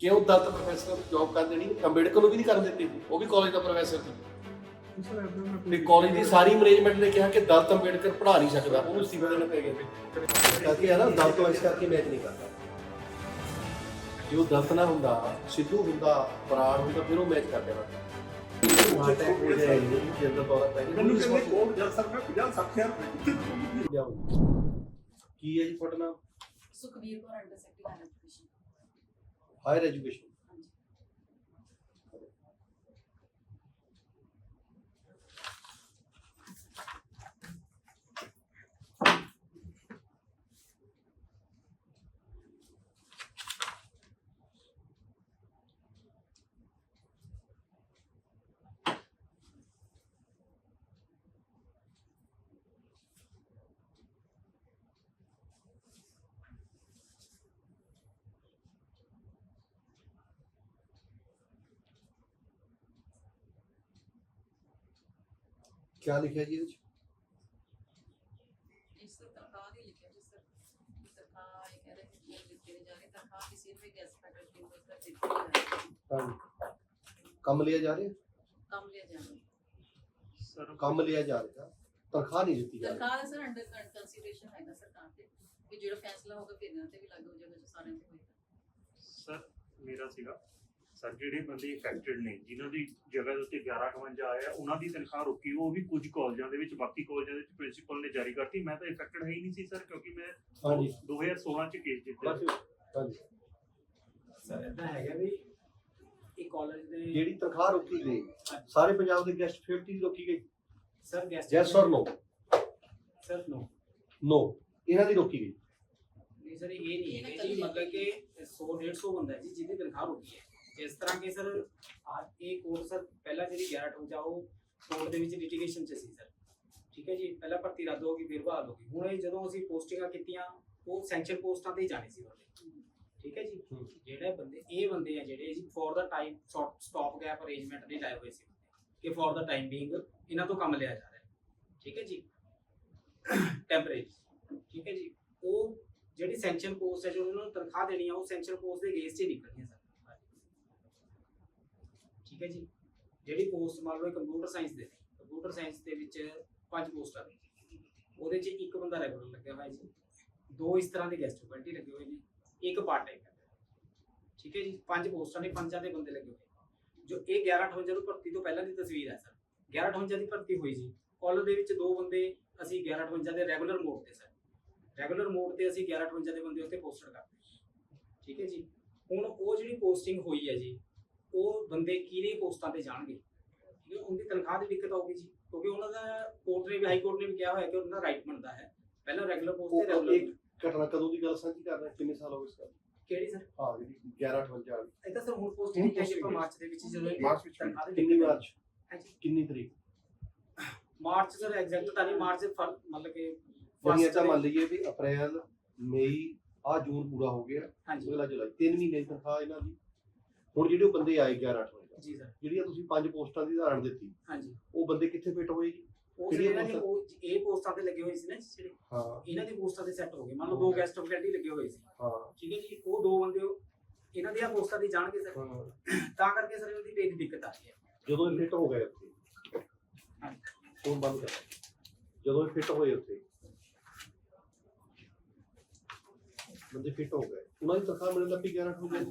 ਕਿਉਂ ਦਲਤ ਪ੍ਰੋਫੈਸਰ ਨੂੰ ਜੌਬ ਕਰਨ ਦੇਣੀ ਅੰਬੇਡਕਰ ਨੂੰ ਵੀ ਨਹੀਂ ਕਰਨ ਦਿੱਤੀ। ਉਹ ਵੀ ਕਾਲਜ ਦਾ ਪ੍ਰੋਫੈਸਰ ਸੀ। ਤੇ ਕਾਲਜ ਦੀ ਸਾਰੀ ਮੈਨੇਜਮੈਂਟ ਨੇ ਕਿਹਾ ਕਿ ਦਲਤ ਅੰਬੇਡਕਰ ਪੜ੍ਹਾ ਨਹੀਂ ਸਕਦਾ। ਉਹਨੂੰ ਅਸਤੀਫਾ ਦੇਣਾ ਪੈ ਗਿਆ ਕਰਕੇ ਹੈ ਨਾ ਦਲਤ ਤੋਂ ਇਸ ਕਰਕੇ ਮੈਚ ਨਹੀਂ ਕਰਦਾ। ਜੇ ਉਹ ਦਲਤ ਨਾ ਹੁੰਦਾ ਸਿੱਧੂ ਹੁੰਦਾ ਬਰਾੜ ਹੁੰਦਾ ਫਿਰ ਉਹ ਮੈਚ ਕਰ ਦੇਣਾ ਮਾਟਾ ਹੋ ਜਾਏਗੀ ਜਨਰਲ ਤੌਰ ਤੇ ਮੈਨੂੰ ਕਹਿੰਦੇ ਕੋਲ ਜਦ ਸਰ ਮੈਂ 50 60 ਹਜ਼ਾਰ ਲਿਆਓ। ਕੀ ਹੈ ਜੀ ਨਾਮ? Sukhveer Kaur under secretary education higher education ਹਾਂਜੀ ਕੀ ਲਿਖਿਆ ਜੀ ਇਹਦੇ ਚ ਇਸ ਤਨਖਾਹ ਦੀ ਲਿਖਿਆ ਜਿਸ ਤਨਖਾਹ ਇਹ ਕਹਿ ਰਹੇ ਕਿ ਇਹ ਦਿੱਤੇ ਨਹੀਂ ਜਾ ਰਹੇ ਤਨਖਾਹ ਕਿਸੇ ਨੂੰ ਵੀ ਗੈਸ ਫੈਕਟਰੀ ਨੂੰ ਇਸ ਦਾ ਦਿੱਤੀ ਨਹੀਂ ਜਾ ਰਹੀ ਹਾਂਜੀ ਕੰਮ ਲਿਆ ਜਾ ਰਿਹਾ ਕੰਮ ਲਿਆ ਜਾਣਾ ਸਰ ਕੰਮ ਲਿਆ ਜਾ ਰਿਹਾ ਤਨਖਾਹ ਨਹੀਂ ਦਿੱਤੀ ਜਾ ਰਹੀ ਤਨਖਾਹ ਦਾ ਸਰ ਅੰਡਰ ਕੰਸੀਡਰੇਸ਼ਨ ਹੈਗਾ ਸਰਕਾਰ ਤੇ ਕਿ ਜਿਹੜਾ ਫੈਸਲਾ ਹੋਗਾ ਫਿਰ ਇਹਨਾਂ ਤੇ ਵੀ ਲਾਗੂ ਹੋ ਜਾਏਗਾ ਜੋ ਸਾਰਿਆਂ ਤੇ ਹੋਏਗਾ ਸਰ ਮੇਰਾ ਸੀਗਾ ਸਰ ਜਿਹੜੇ ਬੰਦੇ ਇਫੈਕਟਡ ਨੇ ਜਿਨ੍ਹਾਂ ਦੀ ਜਗ੍ਹਾ ਦੇ ਉੱਤੇ 1151 ਆਇਆ ਉਹਨਾਂ ਦੀ ਤਨਖਾਹ ਰੁਕੀ ਉਹ ਵੀ ਕੁਝ ਕਾਲਜਾਂ ਦੇ ਵਿੱਚ ਬਾਕੀ ਕਾਲਜਾਂ ਦੇ ਵਿੱਚ ਪ੍ਰਿੰਸੀਪਲ ਨੇ ਜਾਰੀ ਕਰਤੀ। ਮੈਂ ਤਾਂ ਇਫੈਕਟਡ ਹੈ ਹੀ ਨਹੀਂ ਸੀ ਸਰ ਕਿਉਂਕਿ ਮੈਂ ਹਾਂਜੀ। 2016 ਚ ਕੇਸ ਜਿੱਤਿਆ। ਹਾਂਜੀ। ਸਰ ਇਦਾਂ ਹੈਗਾ ਵੀ ਇਹ ਕਾਲਜ ਦੇ ਜਿਹੜੀ ਤਨਖਾਹ ਰੋਕੀ ਗਈ ਸਾਰੇ ਪੰਜਾਬ ਦੇ ਗੈਸਟ 50 ਦੀ ਰੋਕੀ ਗਈ? Sir guest yes or no sir no no ਇਹਨਾਂ ਦੀ ਰੋਕੀ ਗਈ? ਨਹੀਂ ਸਰ ਇਹ ਨਹੀਂ ਹੈ। ਜੀ ਮਤਲਬ ਕਿ 100 150 ਬੰਦਾ ਜੀ ਜਿਹਦੀ ਤਨਖਾਹ ਰੁਕੀ ਹੈ। ਇਸ ਤਰ੍ਹਾਂ ਕਿ ਸਰ ਆ ਇਹ ਕੋਰਸ ਸਰ ਪਹਿਲਾਂ ਜਿਹੜੀ 11 ਟੂ ਉਹ ਕੋਰਟ ਦੇ ਵਿੱਚ ਲਿਟੀਗੇਸ਼ਨ ਚ ਸੀ ਸਰ। ਠੀਕ ਹੈ ਜੀ? ਪਹਿਲਾਂ ਭਰਤੀ ਰੱਦ ਹੋ ਗਈ ਫਿਰ ਬਹਾਲ ਹੋ ਗਈ। ਹੁਣ ਇਹ ਜਦੋਂ ਅਸੀਂ ਪੋਸਟਿੰਗਾਂ ਕੀਤੀਆਂ ਉਹ ਸੈਂਕਸ਼ਨ ਪੋਸਟਾਂ ਤੇ ਹੀ ਜਾਣੇ ਸੀ ਬੰਦੇ ਠੀਕ ਹੈ ਜੀ? ਹੂੰ। ਜਿਹੜੇ ਬੰਦੇ ਇਹ ਬੰਦੇ ਆ ਜਿਹੜੇ ਜੀ ਫॉर ਦਾ ਟਾਈਮ ਸਟਾਪ ਗੈਪ ਅਰੇਂਜਮੈਂਟ ਲਈ ਲਾਏ ਹੋਏ ਸੀ ਕਿ ਫॉर ਦਾ ਟਾਈਮ ਬੀਇੰਗ ਇਹਨਾਂ ਤੋਂ ਕੰਮ ਲਿਆ ਜਾ ਰਿਹਾ। ਹੈ ਠੀਕ ਹੈ ਜੀ? ਟੈਂਪਰੇਰੀ ਠੀਕ ਹੈ ਜੀ? ਉਹ ਜਿਹੜੀ ਸੈਂਕਸ਼ਨ ਪੋਸਟ ਹੈ ਜੋ ਉਹਨਾਂ ਨੂੰ ਤਨਖਾਹ ਦੇਣੀ ਆ ਉਹ ਸੈਂਕਸ਼ਨ ਪੋਸਟ ਦੇ ਅਗੇਂਸਟ ਹੀ ਨਿਕਲਣੀਆਂ ਸਰ। ਠੀਕ ਹੈ ਜੀ। ਜਿਹੜੀ ਪੋਸਟ ਮੰਨ ਲਓ ਕੰਪਿਊਟਰ ਸਾਇੰਸ ਦੇ ਕੰਪਿਊਟਰ ਸਾਇੰਸ ਦੇ ਵਿੱਚ ਪੰਜ ਪੋਸਟਾਂ ਨੇ ਉਹਦੇ 'ਚ ਇੱਕ ਬੰਦਾ ਰੈਗੂਲਰ ਲੱਗਿਆ ਹੋਇਆ ਜੀ। ਦੋ ਇਸ ਤਰ੍ਹਾਂ ਦੇ ਗੈਸਟ ਫੈਕਲਟੀ ਲੱਗੇ ਹੋਏ ਨੇ। ਇੱਕ ਪਾਰਟ ਟਾਈਮ ਠੀਕ ਹੈ ਜੀ। ਪੰਜ ਪੋਸਟਾਂ ਨੇ, ਪੰਜਾਂ ਦੇ ਬੰਦੇ ਲੱਗੇ ਹੋਏ ਜੋ ਇਹ 1158 ਨੂੰ ਭਰਤੀ ਤੋਂ ਪਹਿਲਾਂ ਦੀ ਤਸਵੀਰ ਹੈ ਸਰ। 1158 ਦੀ ਭਰਤੀ ਹੋਈ ਜੀ। ਕਾਲਜ ਦੇ ਵਿੱਚ ਦੋ ਬੰਦੇ ਅਸੀਂ 1158 ਦੇ ਰੈਗੂਲਰ ਮੋਡ ਤੇ ਸਰ। ਰੈਗੂਲਰ ਮੋਡ ਤੇ ਅਸੀਂ 1158 ਦੇ ਬੰਦੇ ਉੱਤੇ ਪੋਸਟਡ ਕਰਦੇ ਠੀਕ ਹੈ ਜੀ। ਹੁਣ ਉਹ ਜਿਹੜੀ ਪੋਸਟਿੰਗ ਹੋਈ ਹੈ ਜੀ ਉਹ ਬੰਦੇ ਕਿਹੜੇ ਪੋਸਟਾਂ ਤੇ ਜਾਣਗੇ? ਠੀਕ ਹੈ ਉਹਦੀ ਤਨਖਾਹ ਦੀ ਦਿੱਕਤ ਆਊਗੀ ਜੀ ਕਿਉਂਕਿ ਉਹਨਾਂ ਦਾ ਕੋਰਟ ਨੇ ਵੀ ਹਾਈ ਕੋਰਟ ਨੇ ਵੀ ਕਿਹਾ ਹੋਇਆ ਕਿ ਉਹਨਾਂ ਦਾ ਰਾਈਟ ਬਣਦਾ ਹੈ। ਪਹਿਲਾਂ ਰੈਗੂਲਰ ਪੋਸਟ ਤੇ ਰੈਗੂਲਰ ਇੱਕ ਘਟਨਾ ਕਦੋਂ ਦੀ ਗੱਲ ਸਾਂਝੀ ਕਰ ਰਹੇ? ਕਿੰਨੇ ਸਾਲ ਹੋ ਗਏ ਇਸ ਗੱਲ ਕਿਹੜੀ ਸਰ? ਹਾਂ ਜਿਹੜੀ 1158 ਵਾਲੀ। ਇਹ ਤਾਂ ਸਰ ਹੁਣ ਪੋਸਟ ਹੁਣ ਕੀਤੀ ਹੈ posting ਕਿ ਮਾਰਚ ਦੇ ਵਿੱਚ ਜਦੋਂ ਮਾਰਚ ਵਿੱਚ ਕਿੰਨੀ। ਮਾਰਚ? ਕਿੰਨੀ ਤਰੀਕ? ਮਾਰਚ ਸਰ ਐਗਜ਼ੈਕਟ ਤਾਂ ਨਹੀਂ ਮਾਰਚ ਮਤਲਬ ਕਿ first ਅੱਛਾ ਮੰਨ ਲਈਏ ਵੀ ਅਪ੍ਰੈਲ ਮਈ ਆ ਜੂਨ ਪੂਰਾ ਹੋ ਗਿਆ। ਹਾਂਜੀ। ਅਗਲਾ ਜੁਲਾਈ 3 ਮਹੀਨੇ ਦੀ ਤਨਖਾਹ ਇਹਨਾਂ ਦੀ। ਹੁਣ ਜਿਹੜੇ ਉਹ ਬੰਦੇ ਆਏ 1158 ਜੀ ਸਰ। ਜਿਹੜੀਆਂ ਤੁਸੀਂ ਪੰਜ ਪੋਸਟਾਂ ਦੀ ਉਦਾਹਰਣ ਦਿੱਤੀ ਹਾਂਜੀ। ਉਹ ਬੰਦੇ ਕਿੱਥੇ ਫਿੱਟ ਹੋਏ ਜੀ? ਉਹ ਕਿਹੜੀਆਂ ਇਹਨਾਂ ਦੀ ਉਹ ਇਹ ਪੋਸਟਾਂ ਤੇ ਲੱਗੇ ਹੋਏ ਸੀ ਨਾ ਜਿਹੜੇ ਹਾਂ। ਇਹਨਾਂ ਦੀ ਪੋਸਟਾਂ ਤੇ ਸੈੱਟ ਹੋ ਗਏ। ਮੰਨ ਲਓ ਦੋ ਗੈਸਟ ਫੈਕਲਟੀ ਲੱਗੇ ਹੋਏ ਸੀ। ਹਾਂ। ਠੀਕ ਹੈ ਜੀ ਉਹ ਦੋ ਬੰਦੇ ਇਹਨਾਂ ਦੀਆਂ ਪੋਸਟਾਂ ਤੇ ਜਾਣਗੇ ਸਰ। ਹਾਂ। ਤਾਂ ਕਰਕੇ ਸਰ ਇਹਨਾਂ ਦੀ ਦੀ ਦਿੱਕਤ ਆ ਰਹੀ ਹੈ। ਜਦੋਂ ਇਹ ਫਿੱਟ ਹੋ ਗਏ ਉੱਥੇ ਹਾਂਜੀ। ਫੋਨ ਬੰਦ ਕਰ। ਜਦੋਂ ਇਹ ਫਿੱਟ ਹੋਏ ਉੱਥੇ ਬੰਦੇ ਫਿੱਟ ਹੋ ਗਏ। ਉਹਨਾਂ ਦੀ ਤਨਖਾਹ ਮਿਲਣ ਲੱਗੀ 11 ਹੋ ਗਈ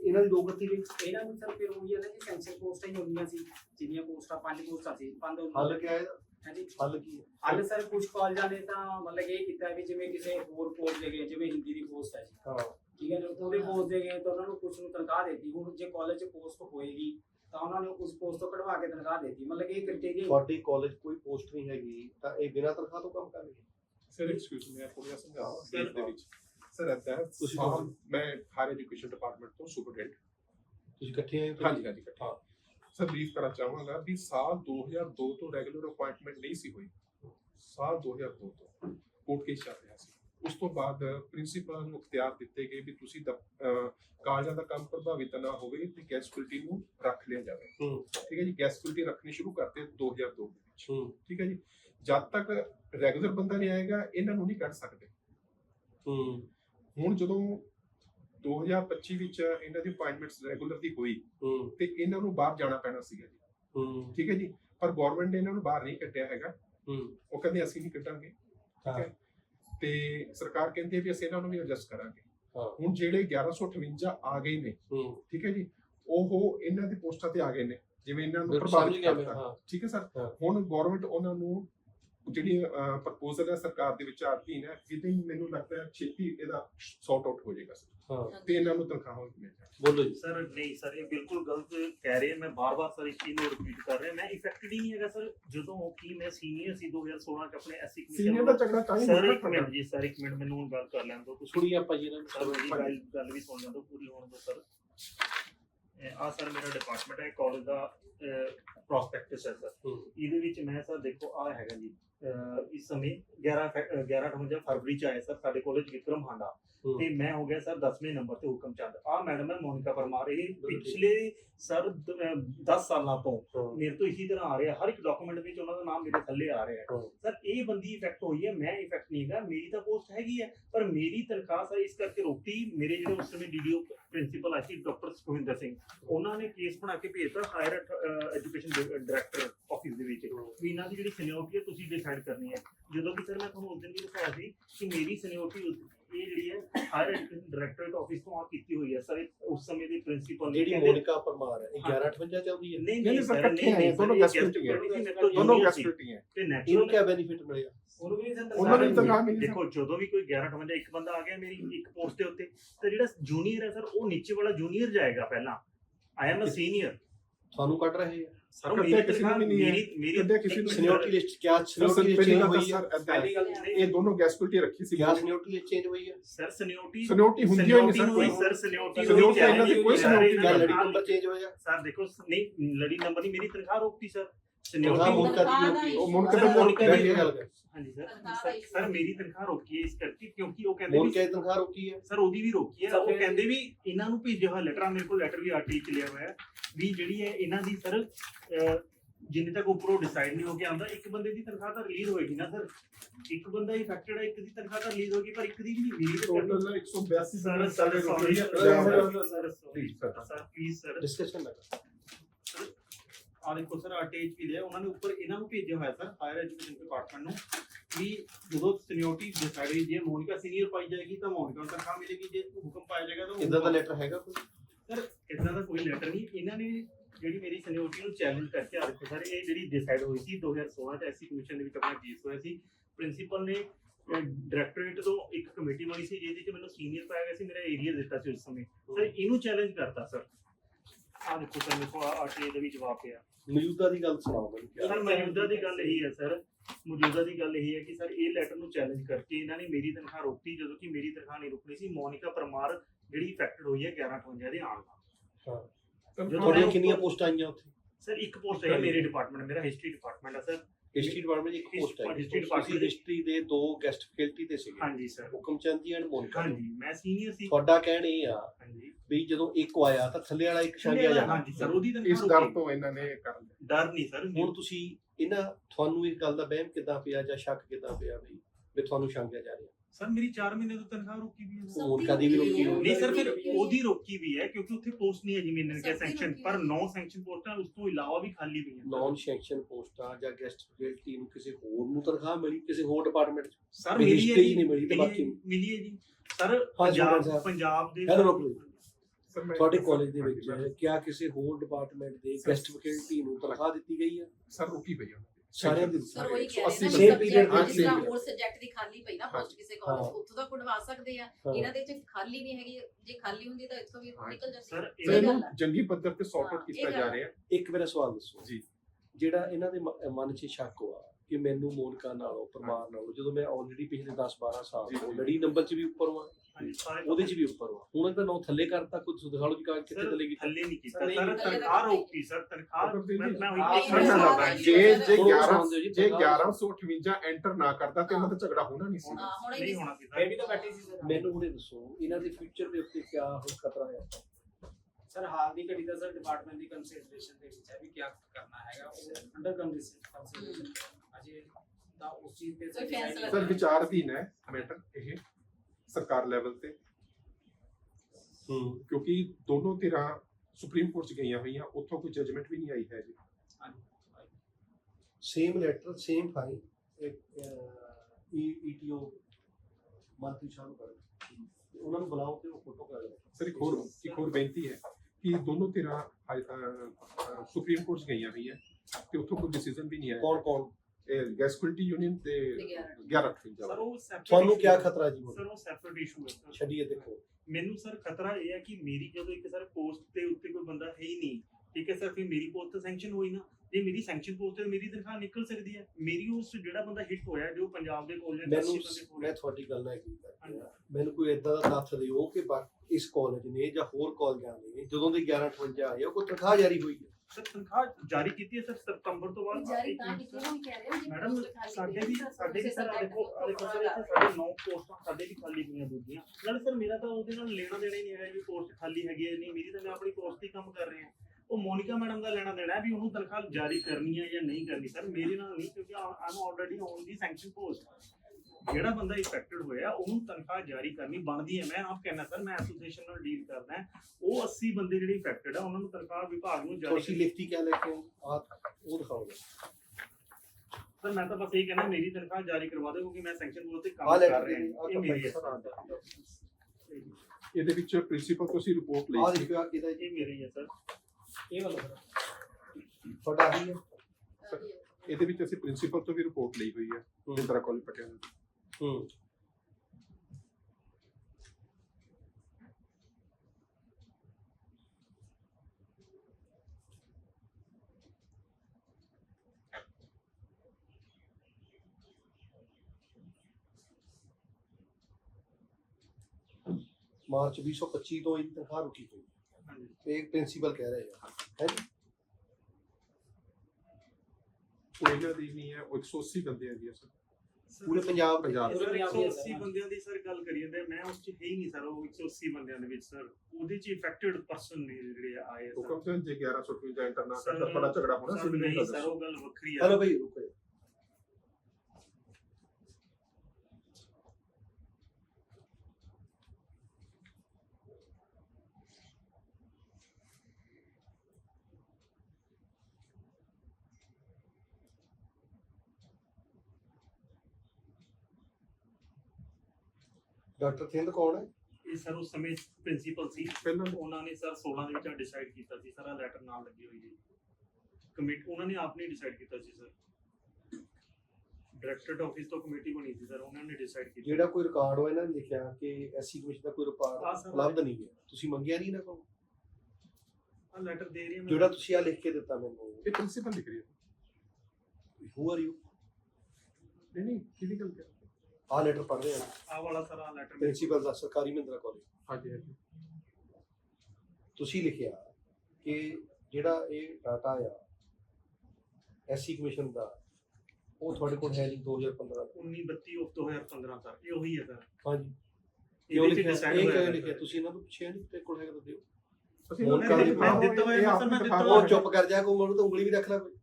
ਇਹਨਾਂ ਦੀ ਦੋ ਗੱਤੀ ਗਈ ਇਹਨਾਂ ਨੂੰ ਸਰ ਫਿਰ ਉਹੀ ਹੈ ਨਾ ਜੀ ਸੈਂਕਸ਼ਨ ਪੋਸਟਾਂ ਹੀ ਹੁੰਦੀਆਂ ਸੀ ਜਿੰਨੀਆਂ ਪੋਸਟਾਂ ਪੰਜ ਪੋਸਟਾਂ ਸੀ ਪੰਜ ਹੱਲ ਕਿਆ ਹੈ? ਹਾਂਜੀ। ਹੱਲ ਕੀ ਹੈ? ਹੱਲ ਸਰ ਕੁਝ ਕਾਲਜਾਂ ਨੇ ਤਾਂ ਮਤਲਬ ਇਹ ਕੀਤਾ ਵੀ ਜਿਵੇਂ ਕਿਸੇ ਹੋਰ ਪੋਸਟ ਦੇ ਗਏ ਜਿਵੇਂ ਹਿੰਦੀ ਦੀ ਪੋਸਟ ਹੈ ਜੀ। ਹਾਂ। ਠੀਕ ਹੈ ਜੀ ਉਹਦੇ ਪੋਸਟ ਦੇ ਗਏ ਤਾਂ ਉਹਨਾਂ ਨੂੰ ਕੁਝ ਨੂੰ ਤਨਖਾਹ ਦੇਤੀ। ਹੁਣ ਜੇ ਕਾਲਜ 'ਚ ਪੋਸਟ ਹੋਏਗੀ ਤਾਂ ਉਹਨਾਂ ਨੇ ਉਸ ਪੋਸਟ ਤੋਂ ਕਢਵਾ ਕੇ ਤਨਖਾਹ ਦੇਤੀ। ਮਤਲਬ ਕਿ ਇਹ ਕ੍ਰਾਈਟੇਰੀਆ ਤੁਹਾਡੀ ਕਾਲਜ ਕੋਈ ਪੋਸਟ ਨਹੀਂ ਹੈਗੀ ਤਾਂ ਇਹ ਬਿਨਾਂ ਤਨਖਾਹ ਤੋਂ ਕੰਮ ਕਰਨਗੇ। ਸਰ ਐਕਸਕਿਊਜ਼ ਮੀ ਥੋੜਾ ਜਿਹਾ ਸਮਝਾਵਾਂ। ਬਰੀਫ ਦੇ ਵਿੱਚ। ਸਰ ਹੈ ਤੁਸੀਂ ਸਾਲ- ਕਹੋ। ਮੈਂ ਹਾਇਰ ਐਜੂਕੇਸ਼ਨ ਡਿਪਾਰਟਮੈਂਟ ਤੋਂ ਸੁਪਰਡੈਂਟ ਤੁਸੀਂ ਇਕੱਠੇ ਆਏ ਹੋ? ਹਾਂਜੀ ਹਾਂਜੀ ਇਕੱਠਾ। ਸਰ ਬਰੀਫ ਕਰਨਾ ਚਾਹਾਂਗਾ ਵੀ ਸਾਲ 2002 ਤੋਂ ਰੈਗੂਲਰ ਅਪਾਇੰਟਮੈਂਟ ਨਹੀਂ ਸੀ ਹੋਈ। ਸਾਲ 2002 ਤੋਂ ਕੋਰਟ ਕੇਸ ਚੱਲ ਰਿਹਾ ਸੀ। ਉਸ ਤੋਂ ਬਾਅਦ ਪ੍ਰਿੰਸੀਪਲ ਨੂੰ ਅਖਤਿਆਰ ਦਿੱਤੇ ਗਏ ਵੀ ਤੁਸੀਂ ਦਫ਼- ਅਹ ਕਾਲਜਾਂ ਦਾ ਕੰਮ ਪ੍ਰਭਾਵਿਤ ਨਾ ਹੋਵੇ ਤੇ ਗੈਸਟਿਟੀ ਨੂੰ ਰੱਖ ਲਿਆ ਜਾਵੇ। ਹੂੰ। ਠੀਕ ਹੈ ਜੀ? ਗੈਸਟਿਟੀ ਰੱਖਣੀ ਸ਼ੁਰੂ ਕਰਤੇ 2002 ਦੇ ਵਿੱਚ। ਹੂੰ। ਠੀਕ ਹੈ ਜੀ? ਜਦ ਤੱਕ ਰੈਗੂਲਰ ਬੰਦਾ ਨਹੀਂ ਆਏਗਾ ਇਹਨਾਂ ਨੂੰ ਨਹੀਂ ਕੱਢ ਸਕਦੇ। ਹੂੰ। ਹੁਣ ਜਦੋਂ 2025 ਵਿੱਚ ਇਹਨਾਂ ਦੀ ਅਪਾਇੰਟਮੈਂਟਸ ਰੈਗੂਲਰ ਦੀ ਹੋਈ ਤੇ ਇਹਨਾਂ ਨੂੰ ਬਾਹਰ ਜਾਣਾ ਪੈਣਾ ਸੀਗਾ ਜੀ। ਠੀਕ ਹੈ ਜੀ? ਪਰ ਗਵਰਨਮੈਂਟ ਨੇ ਇਹਨਾਂ ਨੂੰ ਬਾਹਰ ਨਹੀਂ ਕੱਢਿਆ ਹੈਗਾ। ਉਹ ਕਹਿੰਦੇ ਅਸੀਂ ਨਹੀਂ ਕੱਢਾਂਗੇ। ਠੀਕ ਹੈ? ਤੇ ਸਰਕਾਰ ਕਹਿੰਦੀ ਹੈ ਵੀ ਅਸੀਂ ਇਹਨਾਂ ਨੂੰ ਵੀ ਐਡਜਸਟ ਕਰਾਂਗੇ। ਹੁਣ ਜਿਹੜੇ 1158 ਆ ਗਏ ਨੇ ਠੀਕ ਹੈ ਜੀ? ਉਹ ਇਹਨਾਂ ਦੀ ਪੋਸਟਾਂ ਤੇ ਆ ਗਏ ਨੇ। ਜਿਵੇਂ ਇਹਨਾਂ ਨੂੰ ਪ੍ਰਭਾਵਿਤ ਕਰਤਾ। ਹਾਂ। ਠੀਕ ਹੈ ਸਰ। ਹੁਣ ਗਵਰਨਮੈਂਟ ਉਹਨਾਂ ਨੂੰ ਜਿਹੜੀ ਪ੍ਰਪੋਜ਼ਲ ਹੈ ਸਰਕਾਰ ਦੇ ਵਿੱਚ ਅਧੀਨ ਹੈ ਵਿਦਿਨ ਮੈਨੂੰ ਲੱਗਦਾ ਹੈ ਛੇਤੀ ਇਹਦਾ ਸੌਟ ਆਊਟ ਹੋ ਜਾਏਗਾ ਸਰ। ਹਾਂ। ਤੇ ਇਹਨਾਂ ਨੂੰ ਤਨਖਾਹਾਂ ਮਿਲ ਜਾਣ ਬੋਲੋ ਜੀ। ਸਰ ਨਹੀਂ ਸਰ ਇਹ ਬਿਲਕੁਲ ਗਲਤ ਕਹਿ ਰਹੇ। ਮੈਂ ਬਾਰ-ਬਾਰ ਸਰ ਇਸ ਚੀਜ਼ ਨੂੰ ਰਿਪੀਟ ਕਰ ਰਿਹਾ। ਮੈਂ ਇਫੈਕਟਡ ਹੀ ਨਹੀਂ ਹੈਗਾ ਸਰ। ਜਦੋਂ ਕਿ ਮੈਂ ਸੀਨੀਅਰ ਸੀ 2016 ਚ ਆਪਣੇ ਐਸਸੀ ਸੀਨੀਅਰ ਦਾ ਝਗੜਾ ਤਾਂ ਹੀ ਸਰ ਇੱਕ ਮਿੰਟ ਜੀ ਸਰ ਇੱਕ ਮਿੰਟ ਮੈਨੂੰ ਹੁਣ ਗੱਲ ਕਰ ਲੈਣ ਦਿਓ। ਤੁਸੀਂ ਸੁਣੀਏ ਆਪਾਂ ਜੀ ਇਹਨਾਂ ਸਰ ਨੂੰ ਮੇਰੀ ਗੱਲ ਵੀ ਸੁਣ ਲੈਣ ਦਿਓ ਪੂਰੀ ਹੋਣ ਦਿਓ ਸਰ। ਆ ਸਰ ਮੇਰਾ ਡਿਪਾਰਟਮੈਂਟ ਹੈ ਕਾਲਜ ਦਾ ਪ੍ਰੋਸਪੈਕਟਸ ਹੈ ਸਰ। ਇਹਦੇ ਵਿੱਚ ਮੈਂ ਸਰ ਦੇਖੋ ਆ ਹੈਗਾ ਜੀ। ਇਸ ਸਮੇਂ 11 ਫੈ- ਅਹ 11 58 ਫਰਵਰੀ ਚ ਆਇਆ ਸਰ ਸਾਡੇ ਕਾਲਜ ਵਿਕਰਮ ਹਾਂਡਾ। ਤੇ ਮੈਂ ਹੋ ਗਿਆ ਸਰ 10ਵੇਂ ਨੰਬਰ ਤੇ ਹੁਕਮ ਚੰਦ। ਆ ਮੈਡਮ ਹੈ ਮੋਨਿਕਾ ਪਰਮਾਰ। ਇਹ। ਪਿਛਲੇ ਸਰ 10 ਸਾਲਾਂ ਤੋਂ ਮੇਰੇ ਤੋਂ ਇਸੇ ਤਰ੍ਹਾਂ ਆ ਰਿਹਾ। ਹਰ ਇੱਕ ਡਾਕੂਮੈਂਟ ਵਿੱਚ ਉਹਨਾਂ ਦਾ ਨਾਮ ਮੇਰੇ ਥੱਲੇ ਆ ਰਿਹਾ ਹੈ। ਸਰ ਇਹ ਬੰਦੀ ਇਫੈਕਟ ਹੋਈ ਹੈ ਮੈਂ ਇਫੈਕਟ ਨਹੀਂ ਹੈਗਾ। ਮੇਰੀ ਤਾਂ ਪੋਸਟ ਹੈਗੀ ਹੈ ਪਰ ਮੇਰੀ ਤਨਖਾਹ ਸਰ ਇਸ ਕਰਕੇ ਰੋਕੀ। ਮੇਰੇ ਜਿਹੜੇ ਉਸ ਸਮੇਂ ਡੀਡੀਓ ਪ੍ਰਿੰਸੀਪਲ ਸੀ ਡਾਕਟਰ ਸੁਖਵਿੰਦਰ ਸਿੰਘ ਉਹਨਾਂ ਨੇ ਕੇਸ ਬਣਾ ਕੇ ਭੇਜਤਾ ਹਾਇਰ ਐਜੂਕੇਸ਼ਨ ਡਾਇਰੈਕਟਰ ਆਫਿਸ ਦੇ ਵਿੱਚ। ਵੀ ਇਹਨਾਂ ਦੀ ਜਿਹੜੀ ਸੀਨੀਅਰਿਟੀ ਹੈ ਤੁਸੀਂ ਡਿਸਾਈਡ ਕਰਨੀ ਹੈ। ਜਦੋਂ ਕਿ ਸਰ ਮੈਂ ਤੁਹਾਨੂੰ ਉਸ ਦਿਨ ਵੀ ਦਿਖਾਇਆ ਸੀ ਕਿ ਮੇਰੀ ਸੀਨੀਅਰਿਟੀ ਇਹ ਜਿਹੜੀ ਹੈ ਹਾਇਰ ਐਜੂਕੇਸ਼ਨ ਡਾਇਰੈਕਟੋਰੇਟ ਆਫਿਸ ਤੋਂ ਆ ਕੀਤੀ ਹੋਈ ਹੈ। ਸਰ ਉਸ ਸਮੇਂ ਦੇ ਪ੍ਰਿੰਸੀਪਲ ਜਿਹੜੀ ਮੋਨਿਕਾ ਪਰਮਾਰ ਹੈ ਇਹ 1158 ਚੱਲਦੀ ਹੈ। ਨਹੀਂ ਨਹੀਂ, ਨਹੀਂ ਸਰ, ਇਕੱਠੇ ਨਹੀਂ ਦੋਨੋਂ ਦੋਨੋਂ guest ਗੈਸਟ ਹੈ। ਦੋਨੋਂ ਦੋਨੋਂ ਗੈਸਟ ਗੈਸਟੀਆਂ ਤੇ ਇਹਨੂੰ ਨੈਚੁਰਲ ਕੀ ਬੈਨੀਫਿਟ ਮਿਲੇਗਾ ਉਹਨੂੰ ਵੀ ਸਰ ਉਹਨਾਂ ਨੂੰ ਵੀ ਤਨਖਾਹ ਮਿਲੀ। ਦੇਖੋ ਜਦੋਂ ਵੀ ਕੋਈ 11 58 ਇੱਕ ਬੰਦਾ ਆ ਗਿਆ ਮੇਰੀ ਇੱਕ ਪੋਸਟ ਦੇ ਉੱਤੇ। ਤੇ ਜਿਹੜਾ ਜੂਨੀਅਰ ਹੈ ਸਰ ਉਹ ਨੀਚੇ ਵਾਲਾ ਜੂਨੀਅਰ ਜਾਏਗਾ ਪਹਿਲਾਂ। ਆਈ ਐਮ ਅ ਸੀਨੀਅਰ ਤੁਹਾਨੂੰ ਕੱਢ ਰਹੇ ਆ ਸਰ ਮੇਰੀ ਕਿਸੇ ਨੂੰ ਵੀ ਨਹੀਂ ਹੈ। ਮੇਰੀ ਮੇਰੀ ਕਿਸੇ ਨੂੰ ਸੀਨੀਅਰਿਟੀ ਲਿਸਟ ਕਿਆ ਸਰ ਸੀਨੀਅਰਿਟੀ ਪਹਿਲੀ ਚੇਂਜ ਗੱਲ ਹੋਈ ਹੈ ਸਰ ਹੈ। ਪਹਿਲੀ ਗੱਲ ਇਹ ਦੋਨੋਂ ਗੈਸਟੀਟੀ ਰੱਖੀ ਸੀ ਕਿਆ ਸੀਨੀਅਰਿਟੀ ਲਿਸਟ ਚੇਂਜ ਹੋਈ ਹੈ ਸਰ ਸੀਨੀਅਰਿਟੀ Seniority ਹੁੰਦੀ ਹੋਈ ਨਹੀਂ ਸਰ ਕੋਈ। ਸਰ ਸੀਨੀਅਰਿਟੀ Seniority ਇਹਨਾਂ ਦੀ ਕੋਈ ਕਿਆ ਨਹੀਂ। ਲੜੀ ਨੰਬਰ ਚੇਂਜ ਹੋਇਆ ਸਰ ਦੇਖੋ ਨਹੀਂ ਲੜੀ ਨੰਬਰ ਨਹੀਂ ਮੇਰੀ ਤਨਖਾਹ ਰੋਕਤੀ ਸਰ ਤਨਖਾਹ ਸੀਨੀਅਰਿਟੀ ਮੋਨਿਕਾ ਦੀ ਰੋਕੀ ਉਹ ਮੁਨਕਾ ਸਰ, ਤਾਂ ਮੋਨਿਕਾ ਬੈਠ ਦੀ ਕੇ ਗੱਲ ਕਰ। ਹਾਂਜੀ ਸਰ। ਤਨਖਾਹ ਸਰ- ਮੇਰੀ ਤਨਖਾਹ ਰੋਕੀ ਹੈ ਇਸ ਕਰਕੇ ਕਿਉਂਕਿ ਉਹ ਕਹਿੰਦੇ ਮੋਨਿਕਾ ਦੀ ਤਨਖਾਹ ਰੋਕੀ ਹੈ। ਸਰ ਉਹਦੀ ਵੀ ਰੋਕੀ ਹੈ। ਉਹ ਕਹਿੰਦੇ ਵੀ ਇਹਨਾਂ ਨੂੰ ਭੇਜਿਆ ਹੋਇਆ ਲੈਟਰ ਮੇਰੇ ਕੋਲ ਲੈਟਰ ਵੀ ਆਰਟੀ ਚ ਲਿਆ ਹੋਇਆ ਹੈ। ਵੀ ਜਿਹੜੀ ਹੈ ਇਹਨਾਂ ਦੀ ਸਰ ਜਿੰਨੇ ਤੱਕ ਉੱਪਰੋਂ ਡਿਸਾਈਡ ਨਹੀਂ ਹੋ ਕੇ ਆਉਂਦਾ ਇੱਕ ਬੰਦੇ ਦੀ ਤਨਖਾਹ ਤਾਂ ਰਿਲੀਜ਼ ਹੋਏਗੀ ਨਾ ਸਰ। ਇੱਕ ਬੰਦਾ ਇਫੈਕਟਡ ਹੈ ਇੱਕ ਦੀ ਤਨਖਾਹ ਤਾਂ ਰਿਲੀਜ਼ ਹੋਗੀ ਪਰ ਇੱਕ ਦੀ ਵੀ ਨਹੀਂ ਕਰਨੀ- ਟੋਟਲ 182 ਸਰ ਸਾਰੇ sir sorry please sir discussion ਕਰ ਆ ਦੇਖੋ ਸਰ ਆਰਟੀਐਚ ਵੀ ਲਿਆ। ਉਹਨਾਂ ਨੇ ਉੱਪਰ ਇਹਨਾਂ ਨੂੰ ਭੇਜਿਆ ਹੋਇਆ ਸਰ ਹਾਇਰ ਐਜੂਕੇਸ਼ਨ ਡਿਪਾਰਟਮੈਂਟ ਨੂੰ ਵੀ ਜਦੋਂ ਸੀਨੀਅਰਿਟੀ ਡਿਸਾਈਡ ਹੋਈ ਜੇ ਮੋਨਿਕਾ ਸੀਨੀਅਰ ਪਾਈ ਜਾਏਗੀ ਤਾਂ ਮੋਨਿਕਾ ਨੂੰ ਤਨਖਾਹ ਮਿਲੇਗੀ ਜੇ ਹੁਕਮ ਪਾਇਆ ਜਾਏਗਾ ਤਾਂ ਇਦਾਂ ਦਾ ਲੈਟਰ ਹੈਗਾ ਕੋਈ? ਸਰ ਇਦਾਂ ਦਾ ਕੋਈ ਲੈਟਰ ਨਹੀਂ। ਇਹਨਾਂ ਨੇ ਜਿਹੜੀ ਮੇਰੀ ਸੀਨੀਅਰਿਟੀ ਨੂੰ ਚੈਲੰਜ ਕਰਕੇ ਆ ਦੇਖੋ ਸਰ ਇਹ ਜਿਹੜੀ ਡਿਸਾਈਡ ਹੋਈ ਸੀ 2016 ਚ ਐਸਸੀ ਕਮਿਸ਼ਨ ਦੇ ਵਿੱਚ ਆਪਣਾ ਕੇਸ ਹੋਇਆ ਸੀ। ਪ੍ਰਿੰਸੀਪਲ ਨੇ ਡਾਇਰੈਕਟੋਰੇਟ ਤੋਂ ਇੱਕ ਕਮੇਟੀ ਬਣੀ ਸੀ ਜਿਹਦੇ ਚ ਮੈਨੂੰ ਸੀਨੀਅਰ ਪਾਇਆ ਗਿਆ ਸੀ ਮੇਰਾ ਏਰੀਆ ਦਿੱਤਾ ਸੀ ਉਸ ਸਮੇਂ। ਸਰ ਇਹਨੂੰ ਚੈਲੰਜ ਕਰਤਾ ਸਰ। ਆ ਦੇਖੋ ਸਰ ਮੇਰੇ ਕੋਲ ਆਰਟੀਏ ਦਾ ਵੀ ਜਵਾਬ ਪਿਆ। ਮੌਜੂਦਾ ਦੀ ਗੱਲ ਸੁਣਾਓ ਮੈਨੂੰ ਕਿਆ ਸਰ ਮੌਜੂਦਾ ਦੀ ਗੱਲ ਇਹੀ ਹੈ ਸਰ। ਮੌਜੂਦਾ ਦੀ ਗੱਲ ਇਹੀ ਹੈ ਕਿ ਸਰ ਇਹ ਲੈਟਰ ਨੂੰ ਚੈਲੰਜ ਕਰਕੇ ਇਹਨਾਂ ਨੇ ਮੇਰੀ ਤਨਖਾਹ ਰੋਕਤੀ ਜਦੋਂ ਕਿ ਮੇਰੀ ਤਨਖਾਹ ਨਹੀਂ ਰੁਕਣੀ ਸੀ ਮੋਨਿਕਾ ਪਰਮਾਰ ਜਿਹੜੀ ਇਫੈਕਟਡ ਹੋਈ ਹੈ 1158 ਦੇ ਆਉਣ ਨਾਲ। ਜਦੋਂ ਤੁਹਾਡੀਆਂ ਕਿੰਨੀਆਂ ਪੋਸਟਾਂ ਆਈਆਂ ਉੱਥੇ? ਸਰ ਇੱਕ ਪੋਸਟ ਹੈ ਮੇਰੇ ਡਿਪਾਰਟਮੈਂਟ ਮੇਰਾ ਹਿਸਟਰੀ ਡਿਪਾਰਟਮੈਂਟ ਹੈ ਸਰ। ਹਿਸਟਰੀ ਡਿਪਾਰਟਮੈਂਟ ਦੀ ਇੱਕ ਪੋਸਟ ਹੈ department ਦੀ- ਹਿਸਟਰੀ ਦੇ ਦੋ ਗੈਸਟ ਫੈਕਲਟੀ ਤੇ ਸੀਗੇ। ਹਾਂਜੀ ਸਰ ਹੁਕਮ ਚੰਦ ਜੀ ਐਂਡ ਮੋਨਿਕਾ ਜੀ। ਹਾਂਜੀ ਮੈਂ ਸੀਨੀਅਰ ਸੀ। ਤੁਹਾਡਾ ਕਹਿਣ ਇਹ ਆ ਹਾਂਜੀ। ਵੀ ਜਦੋਂ ਇੱਕ ਆਇਆ ਤਾਂ ਥੱਲੇ ਵਾਲਾ ਇੱਕ ਛਾਂਗਿਆ ਜਾਣਾ ਹਾਂਜੀ ਸਰ ਉਹਦੀ ਇਸ ਤਨਖਾਹ ਡਰ। ਤੋਂ ਇਹਨਾਂ ਨੇ ਕਰ ਲਿਆ। ਡਰ ਨਹੀਂ ਸਰ ਹੁਣ ਤੁਸੀਂ ਇਹਨਾਂ ਤੁਹਾਨੂੰ ਇਸ ਗੱਲ ਦਾ ਵਹਿਮ ਕਿੱਦਾਂ ਪਿਆ ਜਾਂ ਸ਼ੱਕ ਕਿੱਦਾਂ ਪਿਆ ਵੀ ਵੀ ਤੁਹਾਨੂੰ ਛਾਂਗਿਆ ਜਾ ਰਿਹਾ? ਸਰ ਮੇਰੀ 4 ਮਹੀਨੇ ਤੋਂ ਤਨਖਾਹ ਰੋਕੀ ਵੀ ਹੈ ਉਹ ਮੋਨਿਕਾ ਦੀ ਵੀ ਰੋਕੀ ਹੋਈ ਨਹੀਂ ਸਰ ਫਿਰ ਉਹਦੀ ਰੋਕੀ ਵੀ ਹੈ ਕਿਉਂਕਿ ਉੱਥੇ ਪੋਸਟ ਨਹੀਂ ਹੈ ਜਿਵੇਂ ਇਹਨਾਂ ਨੇ ਕਿਹਾ ਸੈਂਕਸ਼ਨ ਪਰ ਹੈ। 9 ਸੈਂਕਸ਼ਨ ਪੋਸਟਾਂ ਉਸ ਤੋਂ ਇਲਾਵਾ ਵੀ ਖਾਲੀ ਪਈਆਂ। ਨਾਨ ਸੈਂਕਸ਼ਨ ਪੋਸਟਾਂ ਜਾਂ ਗੈਸਟ ਫੈਕਲਟੀ ਨੂੰ ਕਿਸੇ ਹੋਰ ਨੂੰ ਤਨਖਾਹ ਮਿਲੀ ਕਿਸੇ ਹੋਰ ਡਿਪਾਰਟਮੈਂਟ ਚ ਸਰ ਮਿਲੀ ਹੈ ਜੀ ਨਹੀਂ ਮਿਲੀ ਤੇ ਹੈ ਬਾਕੀ- ਜੀ, ਮਿਲੀ ਹੈ ਜੀ ਸਰ ਪੰਜਾਬ ਸਾਹਿਬ। ਪੰਜਾਬ ਦੇ Hello, please. ਸਰ ਮੈਂ ਤੁਹਾਡੇ ਕਾਲਜ ਦੇ ਵਿੱਚ ਕਿਆ ਕਿਸੇ ਹੋਰ ਡਿਪਾਰਟਮੈਂਟ ਦੇ ਗੈਸਟ ਫੈਕਲਟੀ ਨੂੰ ਤਨਖਾਹ ਦਿੱਤੀ ਗਈ ਹੈ ਸਰ ਰੁਕੀ ਪਈ ਦੀ ਸਾਰਿਆਂ ਦੀ ਸਰ ਉਹੀ ਕਹਿ ਅੱਸੀ ਰਹੇ ਨਾ ਜਿਸ ਤਰ੍ਹਾਂ same ਹੋਰ ਸਬਜੈਕਟ ਦੀ ਖਾਲੀ ਪਈ ਨਾ ਪੋਸਟ ਕਿਸੇ ਹਾਂ। ਕਾਲਜ ਉੱਥੋਂ ਦਾ ਕਢਵਾ ਸਕਦੇ ਆ ਹਾਂ। ਇਹਨਾਂ ਦੇ ਵਿੱਚ ਖਾਲੀ ਨਹੀਂ ਹੈਗੀ ਜੇ ਖਾਲੀ ਹੁੰਦੀ ਤਾਂ ਇੱਥੋਂ ਵੀ ਹਾਂ। ਨਿਕਲ ਜਾਂਦੀ ਸਰ ਇਹ ਸਰ ਗੱਲ ਇਹਨੂੰ ਆ। ਜੰਗੀ ਪੱਧਰ ਤੇ ਸੌਟ ਹਾਂ, ਆਊਟ ਇਹ ਕੀਤਾ ਜਾ ਆ। ਰਿਹਾ ਇੱਕ ਮੇਰਾ ਸਵਾਲ ਦੱਸੋ ਜੀ ਜਿਹੜਾ ਇਹਨਾਂ ਦੇ ਮ- ਮਨ 'ਚ ਸ਼ੱਕ ਹੋਆ ਕਿ ਮੈਨੂੰ ਮੋਨਕਾ ਨਾਲੋਂ ਪਰਮਾਰ ਨਾਲੋਂ ਜਦੋਂ ਮੈਂ ਆਲਰੇਡੀ ਪਿਛਲੇ 10 12 ਸਾਲ। ਆਲਰੇਡੀ ਨੰਬਰ 'ਚ ਵੀ ਉੱਪਰ ਹਾਂ ਹਾਂਜੀ, ਸਾਰੇ ਉਹਦੇ 'ਚ ਵੀ ਉੱਪਰ ਹਾਂ ਹੁਣ ਇਹਦਾ ਨਾਂ ਥੱਲੇ ਕਰਤਾ ਕੁਝ ਦਿਖਾ ਲਓ ਜੀ ਕਾ ਕਿੱਥੇ ਥੱਲੇ ਕੀਤਾ? ਥੱਲੇ ਨਹੀਂ ਕੀਤਾ। ਸਰ, ਤਨਖਾਹ ਤਾਂ ਰੋਕੀ ਸਰ ਤਨਖਾਹ ਮੈਂ ਮੈਂ ਤਾਂ। ਜੇ ਜੇ ਹੁਣ 11 ਸੁਣਾਉਂਦੇ ਹੋ ਜੀ, ਜੇ ਤਨਖਾਹ। 1158 ਐਂਟਰ ਨਾ ਕਰਦਾ ਤੇ ਇਹਨਾਂ ਦਾ ਝਗੜਾ ਹੋਣਾ ਨਹੀਂ ਸੀ। ਨਹੀਂ ਹੋਣਾ ਸੀ ਸਰ ਵੀ ਤਾਂ ਬੈਠੀ ਸੀ ਸਰ ਮੈਨੂੰ ਹੁਣੇ ਦੱਸੋ ਇਹਨਾਂ ਦੇ ਫਿਊਚਰ ਦੇ ਉੱਤੇ ਕਿਆ ਹੁਣ ਖਤਰਾ ਹੈ? ਸਰ ਹਾਲ ਦੀ ਘੜੀ ਦਾ ਸਰ ਡਿਪਾਰਟਮੈਂਟ ਦੀ ਕੰਸੀਡਰੇਸ਼ਨ ਦੇ ਵਿੱਚ ਹੈ ਵੀ ਕੀ ਕਰਨਾ ਹੈਗਾ ਉਹ ਅੰਡਰ ਕੰਸੀਡਰੇਸ਼ਨ ਅਜੇ ਤਾਂ ਉਸ ਚੀਜ਼ ਤੇ ਕੋਈ ਫੈਸਲਾ ਸਰ ਵਿਚਾਰਧੀਨ ਹੈ ਮੈਟਰ ਇਹ ਸਰਕਾਰ ਲੈਵਲ ਤੇ? ਹੂੰ ਕਿਉਂਕਿ ਦੋਨੋਂ ਧਿਰਾਂ ਸੁਪਰੀਮ ਕੋਰਟ 'ਚ ਗਈਆਂ ਹੋਈਆਂ ਉੱਥੋਂ ਕੋਈ ਜਜਮੈਂਟ ਵੀ ਨਹੀਂ ਆਈ ਹੈ ਜੀ। ਸੇਮ ਲੈਟਰ ਸੇਮ ਫਾਈਲ ਇੱਕ ਈ ਈਟੀਓ ਮੰਤਰੀ ਸਾਹਿਬ ਨੂੰ ਕਰ ਉਹਨਾਂ ਨੂੰ ਬੁਲਾਓ ਤੇ ਉਹ ਫੋਟੋ ਕਰਾ ਲਓ ਸਰ ਇੱਕ ਹੋਰ ਇੱਕ ਹੋਰ ਬੇਨਤੀ ਹੈ ਕਿ ਦੋਨੋਂ ਧਿਰਾਂ ਸੁਪਰੀਮ ਕੋਰਟ 'ਚ ਗਈਆਂ ਹੋਈਆਂ ਤੇ ਉੱਥੋਂ ਕੋਈ ਡਿਸੀਜਨ ਵੀ ਨਹੀਂ ਆਇਆ। ਕੌਣ ਕੌਣ? ਗੈਸਕੁਲਟੀ ਯੂਨੀਅਨ ਤੇ ਤੇ ਗਿਆਰਾਂ। 11 ਅਠਵੰਜਾ ਸਰ ਉਹ separate ਤੁਹਾਨੂੰ issue ਕੀ ਹੈ। ਖਤਰਾ ਜੀ ਸਰ ਉਹ ਸੈਪਰੇਟ ਇਸ਼ੂ ਹੈ ਸਰ ਛੱਡੀਏ ਦੇਖੋ। ਮੈਨੂੰ ਸਰ ਖਤਰਾ ਇਹ ਹੈ ਕਿ ਮੇਰੀ ਜਦੋਂ ਇੱਕ ਸਰ ਪੋਸਟ ਤੇ ਉੱਤੇ ਕੋਈ ਬੰਦਾ ਹੈ ਹੀ ਨਹੀਂ ਠੀਕ ਹੈ ਸਰ ਫਿਰ ਮੇਰੀ ਪੋਸਟ ਤਾਂ ਸੈਂਕਸ਼ਨ ਹੋਈ ਨਾ। ਜੇ ਮੇਰੀ ਸੈਂਕਸ਼ਨ ਪੋਸਟ ਤੇ ਮੇਰੀ ਤਨਖਾਹ ਨਿਕਲ ਸਕਦੀ ਹੈ। ਮੇਰੀ ਉਸ ਜਿਹੜਾ ਬੰਦਾ ਹਿੱਟ ਹੋਇਆ ਜੋ ਪੰਜਾਬ ਦੇ ਕਾਲਜ ਮੈਨੂੰ ਮੈਂ ਤੁਹਾਡੀ ਗੱਲ ਨਾਲ ਐਗਰੀ ਕਰਦਾ ਹਾਂ। ਮੈਨੂੰ ਕੋਈ ਇਦਾਂ ਦਾ ਤੱਥ ਦਿਓ ਕਿ ਬਾ- ਇਸ ਕਾਲਜ ਨੇ ਜਾਂ ਹੋਰ ਕਾਲਜਾਂ ਨੇ ਜਦੋਂ ਦੇ 1158 ਆਏ ਆ, ਕੋਈ ਤਨਖਾਹ ਜਾਰੀ ਹੋਈ ਹੈ ਸਰ ਤਨਖਾਹ ਜਾਰੀ ਕੀਤੀ ਹੈ ਸਰ ਸਤੰਬਰ ਤੋਂ ਬਾਅਦ? ਜਾਰੀ ਤਾਂ ਕੀਤੀ ਸਰ। ਹੁਣ ਕਹਿ ਰਹੇ ਹੋ ਜੀ ਮੈਡਮ ਖਾਲੀ ਸਾਡੇ ਵੀ ਹੈ, ਸਾਡੇ ਵੀ ਸਰ ਦੇਖੋ ਦੇਖੋ ਸਰ ਇੱਥੇ ਸਾਡੇ 9 ਪੋਸਟਾਂ ਸਾਡੇ ਵੀ ਖਾਲੀ ਹੋਈਆਂ ਦੂਜੀਆਂ। ਨਾਲੇ ਸਰ ਮੇਰਾ ਤਾਂ ਉਹਦੇ ਨਾਲ ਲੈਣਾ ਦੇਣਾ ਹੀ ਨਹੀਂ ਹੈਗਾ ਵੀ ਪੋਸਟ ਖਾਲੀ ਹੈਗੀ ਹੈ ਨਹੀਂ। ਮੇਰੀ ਤਾਂ ਮੈਂ ਆਪਣੀ ਪੋਸਟ ਤੇ ਹੀ ਕੰਮ ਕਰ ਰਿਹਾ ਉਹ ਮੋਨਿਕਾ ਮੈਡਮ ਦਾ ਲੈਣਾ ਦੇਣਾ ਹੈ ਵੀ ਉਹਨੂੰ ਤਨਖਾਹ ਜਾਰੀ ਕਰਨੀ ਹੈ ਜਾਂ ਨਹੀਂ ਕਰਨੀ। ਸਰ ਮੇਰੇ ਨਾਲ ਨਹੀਂ ਕਿਉਂਕਿ ਆਮ already on the sanction post ਜਿਹੜਾ ਬੰਦਾ ਇਫੈਕਟਡ ਹੋਇਆ ਉਹਨੂੰ ਤਨਖਾਹ ਜਾਰੀ ਕਰਨੀ ਬਣਦੀ ਹੈ। ਮੈਂ ਆਪ ਕਹਿਣਾ ਸਰ ਮੈਂ ਐਸੋਸੀਏਸ਼ਨ ਨਾਲ ਡੀਲ ਕਰਦਾ ਉਹ 80 ਬੰਦੇ ਜਿਹੜੇ ਇਫੈਕਟਡ ਆ ਉਹਨਾਂ ਨੂੰ ਤਨਖਾਹ ਵਿਭਾਗ ਨੂੰ ਜਾਰੀ ਤੁਸੀਂ ਲਿਖਤੀ ਕਿਆ ਲੈ ਕੇ ਆ ਉਹ ਦਿਖਾਓ। ਸਰ ਮੈਂ ਤਾਂ ਬਸ ਇਹ ਕਹਿਣਾ ਮੇਰੀ ਤਨਖਾਹ ਜਾਰੀ ਕਰਵਾ ਦਿਓ ਕਿਉਂਕਿ ਮੈਂ ਸੈਂਕਸ਼ਨ ਬੋਲ ਤੇ ਆ ਕੰਮ ਕਰ ਰਿਹਾ ਆ ਇਹ ਮੇਰੀ ਹੈ ਸਰ ਆ ਇਹਦੇ ਵਿੱਚ ਪ੍ਰਿੰਸੀਪਲ ਤੋਂ ਅਸੀਂ ਰਿਪੋਰਟ ਆ ਲਈ ਸੀ। ਦੇਖਿਓ ਆ ਕਿਹਦਾ ਇਹ ਮੇਰੀ ਹੈ ਸਰ। ਇਹ ਵਾਲਾ ਸਰ। ਤੁਹਾਡਾ ਹੀ ਹੈ। ਹੈ। ਇਹਦੇ ਵਿੱਚ ਅਸੀਂ ਪ੍ਰਿੰਸੀਪਲ ਤੋਂ ਵੀ ਰਿਪੋਰਟ ਲਈ ਹੋਈ ਹੈ ਇੰਦਰਾ ਕਾਲਜ ਪਟਿਆਲਾ ਦੀ। ਹੂੰ। ਮਾਰਚ 2025 ਤੋਂ ਇਹਦੀ ਤਨਖਾਹ ਰੁਕੀ ਹੋਈ ਹੈ। ਇਹ ਪ੍ਰਿੰਸੀਪਲ ਕਹਿ ਰਹੇ ਆ। ਹੈ ਜੀ? ਉਹ ਇਹਨਾਂ ਦੀ ਨਹੀਂ ਹੈ ਉਹ 180 ਬੰਦੇ ਹੈਗੇ ਸਰ। ਪੂਰੇ ਪੰਜਾਬ ਦੇ ਪੰਜਾਬ ਸਰ ਪੂਰੇ ਪੰਜਾਬ ਦੀ 180 ਬੰਦਿਆਂ ਦੀ ਸਰ ਗੱਲ ਕਰੀਏ ਤੇ ਮੈਂ ਉਸ ਚ ਹੈ ਹੀ ਨਹੀਂ ਸਰ ਉਹ 180 ਬੰਦਿਆਂ ਦੇ ਵਿੱਚ ਸਰ ਉਹਦੇ ਚ ਇਫੈਕਟਡ ਪਰਸਨ ਨੇ ਜਿਹੜੇ ਆਏ ਆ ਹੁਕਮ ਸਰ। ਸਿੰਘ ਜੇ 1158 ਇੰਟਰ ਨਾ Sir, ਕਰਦਾ ਤੁਹਾਡਾ ਝਗੜਾ ਹੋਣਾ ਸਿਵਲ ਨਹੀਂ ਦਾ ਸਰ ਉਹ ਗੱਲ ਵੱਖਰੀ ਹਲੋ ਹੈ ਭਾਈ ਰੁਕੋ ਡਾਕਟਰ ਥਿੰਦ ਕੌਣ ਹੈ? ਇਹ ਸਰ ਉਸ ਸਮੇਂ ਪ੍ਰਿੰਸੀਪਲ ਸੀ। ਪਹਿਲਾਂ ਉਹਨਾਂ ਨੇ ਸਰ 16 ਦੇ ਵਿੱਚ ਡਿਸਾਈਡ ਕੀਤਾ ਸੀ। ਸਾਰਾ ਲੈਟਰ ਨਾਲ ਲੱਗੀ ਹੋਈ ਹੈ। ਕਮੇਟੀ ਉਹਨਾਂ ਨੇ ਆਪ ਨੇ ਡਿਸਾਈਡ ਕੀਤਾ ਸੀ ਸਰ। ਡਾਇਰੈਕਟਰ ਆਫਿਸ ਤੋਂ ਕਮੇਟੀ ਬਣੀ ਸੀ ਸਰ। ਉਹਨਾਂ ਨੇ ਡਿਸਾਈਡ ਕੀਤਾ। ਜਿਹੜਾ ਕੋਈ ਰਿਕਾਰਡ ਹੋਇਆ ਨੇ ਲਿਖਿਆ ਕਿ ਐਸਸੀ ਕਮਿਸ਼ਨ ਦਾ ਕੋਈ ਰਿਕਾਰਡ। ਉਪਲਬਧ ਨਹੀਂ ਹੈ। ਤੁਸੀਂ ਮੰਗਿਆ ਨਹੀਂ ਨਾ ਕੋਲ? ਆ ਲੈਟਰ ਦੇ ਰਹੀ ਹਾਂ ਮੈਂ ਜਿਹੜਾ ਤੁਸੀਂ ਆ ਲਿਖ ਕੇ ਦਿੱਤਾ ਮੈਨੂੰ। ਇਹ ਪ੍ਰਿੰਸੀਪਲ ਲਿਖ ਰਹੀ ਹੈ। ਹੂ ਆਰ ਯੂ ਨਹੀਂ ਨਹੀਂ ਕਿਹਦੀ ਗੱਲ ਕਰ? ਆ ਲੈਟਰ ਪੜ੍ਹ ਰਹੇ ਆ। ਵਾਲਾ ਸਰ ਆ ਲੈਟਰ ਪ੍ਰਿੰਸੀਪਲ ਦਾ ਸਰਕਾਰੀ ਮਹਿੰਦਰਾ ਕਾਲਜ ਹਾਂਜੀ ਹਾਂਜੀ। ਤੁਸੀਂ ਲਿਖਿਆ ਕਿ ਜਿਹੜਾ ਇਹ ਡਾਟਾ ਆ ਐਸਸੀ ਕਮਿਸ਼ਨ ਦਾ ਉਹ ਤੁਹਾਡੇ ਕੋਲ ਹੈ ਨਹੀਂ 2015 ਦਾ 1932 ਆਫ 2015 ਸਰ ਇਹ ਉਹੀ ਹੈ ਸਰ ਹਾਂਜੀ। ਕਿਉਂ ਇਹਦੇ ਚ ਲਿਖਿਆ? decide ਇਹ ਹੋਇਆ ਕਿਉਂ। ਲਿਖਿਆ? ਤੁਸੀਂ ਇਹਨਾਂ ਨੂੰ ਪੁੱਛਿਆ ਨਹੀਂ ਤੇ ਕੋਲ ਹੈਗਾ ਤਾਂ ਦਿਓ। ਅਸੀਂ ਹੋਰ ਦੇ ਮੈਂ ਦਿੱਤਾ ਹੋਇਆ ਸਰ, ਮੈਂ ਦਿੱਤਾ ਉਹ ਚੁੱਪ ਕਰ ਜਾ ਕੋ ਮੈਨੂੰ ਤਾਂ ਉਂਗਲੀ ਵੀ ਰੱਖ ਲੈ ਕੋਈ।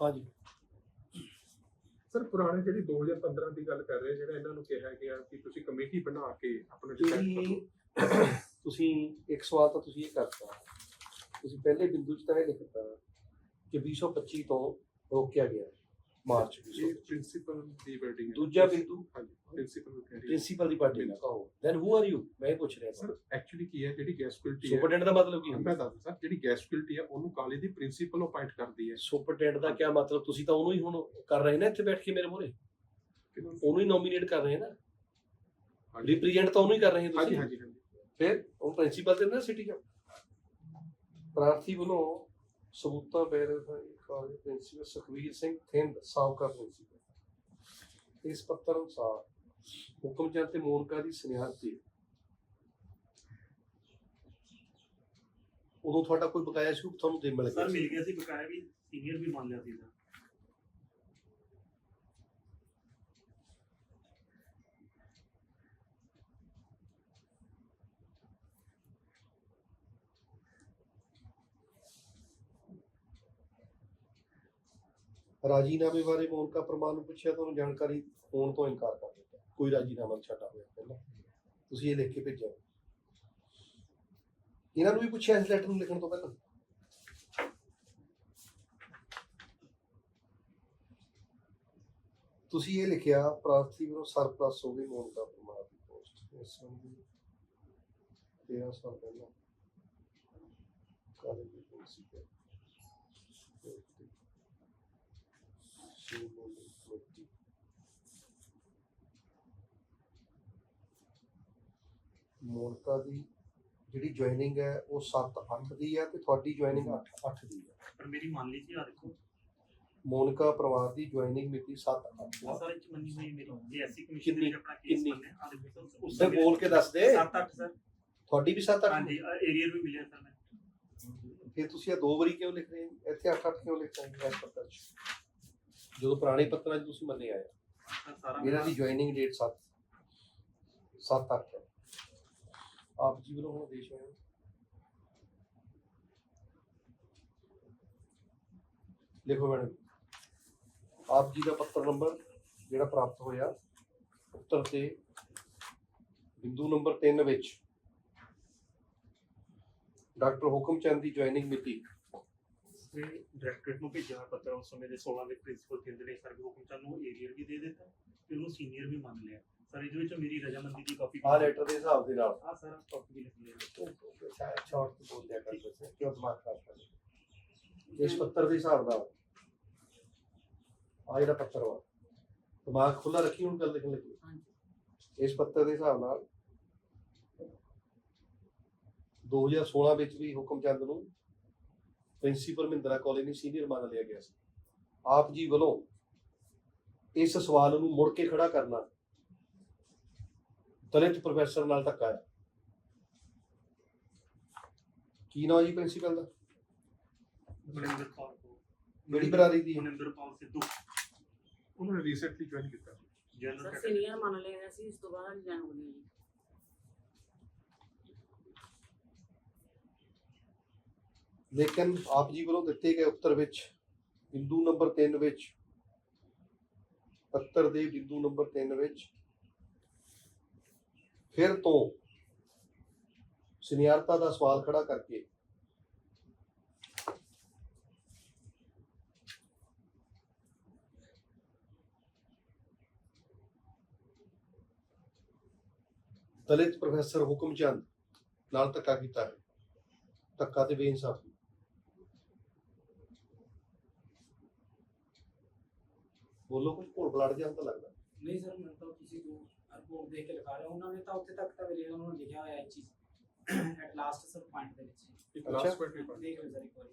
ਹਾਂਜੀ। ਸਰ ਪੁਰਾਣੇ ਜਿਹੜੀ 2015 ਦੀ ਗੱਲ ਕਰ ਰਹੇ ਜਿਹੜਾ ਇਹਨਾਂ ਨੂੰ ਕਿਹਾ ਗਿਆ ਕਿ ਤੁਸੀਂ ਕਮੇਟੀ ਬਣਾ ਕੇ ਆਪਣਾ ਤੁਸੀਂ ਤੁਸੀਂ ਇੱਕ ਸਵਾਲ ਤਾਂ ਤੁਸੀਂ ਇਹ ਕਰਤਾ। ਤੁਸੀਂ ਪਹਿਲੇ ਬਿੰਦੂ 'ਚ ਤਾਂ ਇਹ ਲਿਖਤਾ ਕਿ 2025 ਤੋਂ ਰੋਕਿਆ ਗਿਆ। ਮਾਰਚ ਇਹ 2025 ਪ੍ਰਿੰਸੀਪਲ ਦੀ ਵਰਡਿੰਗ ਦੂਜਾ ਬਿੰਦੂ? ਪ੍ਰਿੰਸੀਪਲ ਰਹੀ ਹੈ। ਪ੍ਰਿੰਸੀਪਲ ਦੀ ਪਾਰਟੀ ਨਾ ਕਹੋ। ਦੈਨ ਹੂ ਆਰ ਯੂ ਮੈਂ ਇਹ ਪੁੱਛ ਰਿਹਾ ਸਰ ਐਕਚੁਅਲੀ ਕੀ ਹੈ? ਜਿਹੜੀ ਗੈਸਪਿਲਟੀ ਹੈ। ਸੁਪਰਡੈਂਟ ਦਾ ਮਤਲਬ ਕੀ ਹੁੰਦਾ? ਮੈਂ ਦੱਸਦਾ ਸਰ ਜਿਹੜੀ ਗੈਸਪਿਲਟੀ ਹੈ ਉਹਨੂੰ ਕਾਲਜ ਦੀ ਪ੍ਰਿੰਸੀਪਲ ਅਪਾਇੰਟ ਕਰਦੀ ਹੈ। ਸੁਪਰਡੈਂਟ ਦਾ ਕੀ ਮਤਲਬ? ਤੁਸੀਂ ਤਾਂ ਉਹਨੂੰ ਹੀ ਹੁਣ ਕਰ ਰਹੇ ਨਾ ਇੱਥੇ ਬੈਠ ਕੇ ਮੇਰੇ ਮੂਹਰੇ? ਉਹਨੂੰ ਹੀ ਨੋਮੀਨੇਟ ਕਰ ਰਹੇ ਨਾ ਹਾਂਜੀ। ਰਿਪਰੈਜ਼ੈਂਟ ਤਾਂ ਉਹਨੂੰ ਹੀ ਕਰ ਰਹੇ ਤੁਸੀਂ। ਹਾਂਜੀ ਹਾਂਜੀ ਫਿਰ ਉਹ ਪ੍ਰਿੰਸੀਪਲ ਤੇ ਨਾ ਸਿਟੀ ਦਾ ਪ੍ਰਾਰਥੀ ਵੱਲੋਂ ਸਬੂਤਾਂ verify college principal Sukhveer Singh Thind ਸਾਬਕਾ ਪ੍ਰਿੰਸੀਪਲ ਇਸ ਪੱਤਰ ਅਨੁਸਾਰ ਹੁਕਮ ਚੰਦ ਤੇ ਮੋਨਕਾ ਦੀ ਸੁਨਿਆਰ ਤੇ ਉਦੋਂ ਤੁਹਾਡਾ ਕੋਈ ਬਕਾਇਆ ਸੀ ਉਹ ਤੁਹਾਨੂੰ ਦੇ ਮਿਲ ਗਿਆ ਸਰ। ਮਿਲ ਗਿਆ ਸੀ ਬਕਾਇਆ ਵੀ ਸੀਨੀਅਰ ਵੀ ਮੰਨ ਲਿਆ ਸੀ ਸਰ ਰਾਜੀਨਾਮੇ ਬਾਰੇ ਮੋਨਕਾ ਪਰਮਾਰ ਨੂੰ ਪੁੱਛਿਆ ਤੁਹਾਨੂੰ ਜਾਣਕਾਰੀ ਹੋਣ ਤੋਂ ਇਨਕਾਰ ਕਰ ਦਿੱਤਾ। ਕੋਈ ਰਾਜੀਨਾਮਾ ਨਹੀਂ ਛੱਡਾ ਹੋਇਆ ਪਹਿਲਾਂ। ਤੁਸੀਂ ਇਹ ਲਿਖ ਕੇ ਭੇਜਿਆ। ਇਹਨਾਂ ਨੂੰ ਵੀ ਪੁੱਛਿਆ ਇਸ ਲੈਟਰ ਨੂੰ ਲਿਖਣ ਤੋਂ ਪਹਿਲਾਂ? ਤੁਸੀਂ ਇਹ ਲਿਖਿਆ, ਪ੍ਰਾਰਥੀ ਵੱਲੋਂ ਸਰਪਲਸ ਹੋ ਗਈ ਮੋਨ ਦਾ ਦੀ ਪੋਸਟ। ਇਸ ਸੰਬੰਧੀ 13 ਸਾਲ ਪਹਿਲਾਂ ਕਾਲਜ ਦੀ ਪ੍ਰਿੰਸੀਪਲ ਕਮੇਟੀ ਮੋਨਕਾ ਦੀ ਜਿਹੜੀ ਜੁਆਇਨਿੰਗ ਹੈ ਉਹ 7 8 ਦੀ ਹੈ ਤੇ ਤੁਹਾਡੀ ਜੁਆਇਨਿੰਗ 8 8 ਦੀ ਹੈ। ਪਰ ਮੇਰੀ ਮੰਨ ਲਈ ਸੀ ਆ ਦੇਖੋ। ਮੋਨਕਾ ਪਰਿਵਾਰ ਦੀ ਜੁਆਇਨਿੰਗ ਮਿਤੀ 7 8 ਆ ਹੈ। ਸਾਰੇ ਚ ਮੰਨੀ ਹੋਈ ਮੇਰੀ। ਜੇ ਐਸਸੀ ਕਮਿਸ਼ਨ ਦੇ? ਵਿੱਚ ਆਪਣਾ ਕੇਸ? ਮੰਨਿਆ ਆ ਦੇਖੋ ਸਰ ਉਸ ਬੋਲ ਕੇ ਦੱਸ ਦੇ। 7 8 ਸਰ। ਤੁਹਾਡੀ ਵੀ 7 8 ਹਾਂਜੀ ਏਰੀਅਰ ਵੀ ਮਿਲਿਆ ਸਰ ਮੈਂ। ਫਿਰ ਤੁਸੀਂ ਇਹ ਦੋ ਵਾਰੀ ਕਿਉਂ ਲਿਖ ਰਹੇ ਹੋ? ਇੱਥੇ 8 8 ਕਿਉਂ ਲਿਖ ਰਹੇ ਹੋ? ਇਸ ਪੱਤਰ 'ਚ। ਜਦੋਂ ਪੁਰਾਣੇ ਪੱਤਰਾਂ 'ਚ ਤੁਸੀਂ ਮੰਨੇ ਆਏ। ਇਹਨਾਂ ਦੀ ਜੁਆਇਨਿੰਗ ਡੇਟ 7 7 8 ਹੈ। ਆਪ ਜੀ ਵੱਲੋਂ ਹੁਣ ਦੇਸ਼ ਹੋਇਆ ਲਿਖੋ ਮੈਡਮ ਆਪ ਜੀ ਦਾ ਪੱਤਰ ਨੰਬਰ ਜਿਹੜਾ ਪ੍ਰਾਪਤ ਹੋਇਆ ਉੱਤਰ ਤੇ ਬਿੰਦੂ ਨੰਬਰ 3 ਵਿੱਚ ਡਾਕਟਰ ਹੁਕਮ ਚੰਦ ਦੀ ਜੁਆਇਨਿੰਗ ਮਿਤੀ ਤੇ ਡਾਇਰੈਕਟਰ ਨੂੰ ਭੇਜਿਆ ਹੋਇਆ ਪੱਤਰ ਉਸ ਸਮੇਂ ਦੇ 16 ਦੇ ਪ੍ਰਿੰਸੀਪਲ ਕਹਿੰਦੇ ਨੇ ਸਰ ਹੁਕਮ ਚੰਦ ਨੂੰ ਏਰੀਅਰ ਵੀ ਦੇ ਦਿੱਤਾ ਤੇ ਉਹਨੂੰ ਸੀਨੀਅਰ ਵੀ ਮੰਨ ਲਿਆ। ਸਰ ਇਹਦੇ ਵਿੱਚ ਮੇਰੀ ਰਜਾਮੰਦੀ ਦੀ ਕਾਪੀ ਆ ਲੈਟਰ ਦੇ ਹਿਸਾਬ ਦੇ ਨਾਲ। ਆ ਸਰ ਕਾਪੀ ਵੀ ਲਿਖੀ ਹੈ। ਸ਼ਾਰਟ ਤੋਂ ਬੋਲ ਦਿਆ ਕਰ ਤੁਸੀਂ ਕਿਉਂ ਦਿਮਾਗ ਖਰਾਬ ਕਰ ਇਸ ਪੱਤਰ ਦੇ ਹਿਸਾਬ ਨਾਲ ਆ ਜਿਹੜਾ ਪੱਤਰ ਵਾ ਦਿਮਾਗ ਖੁੱਲਾ ਰੱਖੀ ਹੁਣ ਗੱਲ ਲਿਖਣ ਲੱਗੀ। ਇਸ ਪੱਤਰ ਦੇ ਹਿਸਾਬ ਨਾਲ 2016 ਵਿੱਚ ਵੀ ਹੁਕਮ ਚੰਦ ਨੂੰ ਪ੍ਰਿੰਸੀਪਲ ਮਹਿੰਦਰਾ ਕਾਲਜ ਦੀ ਸੀਨੀਅਰ ਮੰਨ ਲਿਆ ਗਿਆ ਸੀ। ਆਪ ਜੀ ਵੱਲੋਂ ਇਸ ਸਵਾਲ ਨੂੰ ਮੁੜ ਕੇ ਖੜਾ ਕਰਨਾ ਦਲਿਤ ਪ੍ਰੋਫੈਸਰ ਨਾਲ ਧੱਕਾ ਹੈ। ਕੀ ਨਾਮ ਜੀ ਪ੍ਰਿੰਸੀਪਲ ਦਾ? ਮਨਿੰਦਰ ਕੌਰ ਕਿਹੜੀ ਬਰਾਦਰੀ ਦੀ? ਮਨਿੰਦਰ ਪਾਲ ਸਿੱਧੂ। ਉਹਨਾਂ ਨੇ ਰੀਸੈਂਟਲੀ ਜੁਆਇਨ ਕੀਤਾ। ਜਨਰਲ ਸੀਨੀਅਰ ਮੰਨ ਲਿਆ ਸੀ ਇਸ ਤੋਂ ਬਾਅਦ ਰਿਜ਼ਾਈਨ ਹੋ ਗਈ ਲੇਕਿਨ ਆਪ ਜੀ ਵੱਲੋਂ ਦਿੱਤੇ ਗਏ ਉੱਤਰ ਵਿੱਚ, ਬਿੰਦੂ ਨੰਬਰ 3 ਵਿੱਚ, ਪੱਤਰ ਦੇ ਬਿੰਦੂ ਨੰਬਰ 3 ਵਿੱਚ, ਫਿਰ ਤੋਂ ਸੀਨੀਅਰਤਾ ਦਾ ਸਵਾਲ ਖੜਾ ਕਰਕੇ ਦਲਿਤ ਪ੍ਰੋਫੈਸਰ ਹੁਕਮ ਚੰਦ ਨਾਲ ਧੱਕਾ ਕੀਤਾ ਹੈ। ਧੱਕਾ ਤੇ ਬੇਇਨਸਾਫੀ। ਬੋਲੋ ਕੁਝ ਭੁੱਲ ਭਲਾੜ ਜਿਹਾ ਤਾਂ ਲੱਗਦਾ। ਨਹੀਂ ਸਰ ਮੈਂ ਤਾਂ ਤੁਸੀਂ ਜੋ ਰਿਪੋਰਟ ਦੇਖ ਕੇ ਲਿਖਾ ਰਹੇ ਹੋ। ਉਹਨਾਂ ਨੇ ਤਾਂ ਉੱਥੇ ਤੱਕ ਤਾਂ ਮੇਰੇ ਉਹਨਾਂ ਨੂੰ ਲਿਖਿਆ ਹੋਇਆ ਇਹ ਚੀਜ਼। ਐਟ ਲਾਸਟ ਸਰ ਪੁਆਇੰਟ ਦੇ ਵਿੱਚ। ਇੱਕ। ਲਾਸਟ ਪੁਆਇੰਟ ਵੀ ਪੜ੍ਹ ਦੇਖ ਲਓ ਸਰ ਇੱਕ ਵਾਰੀ।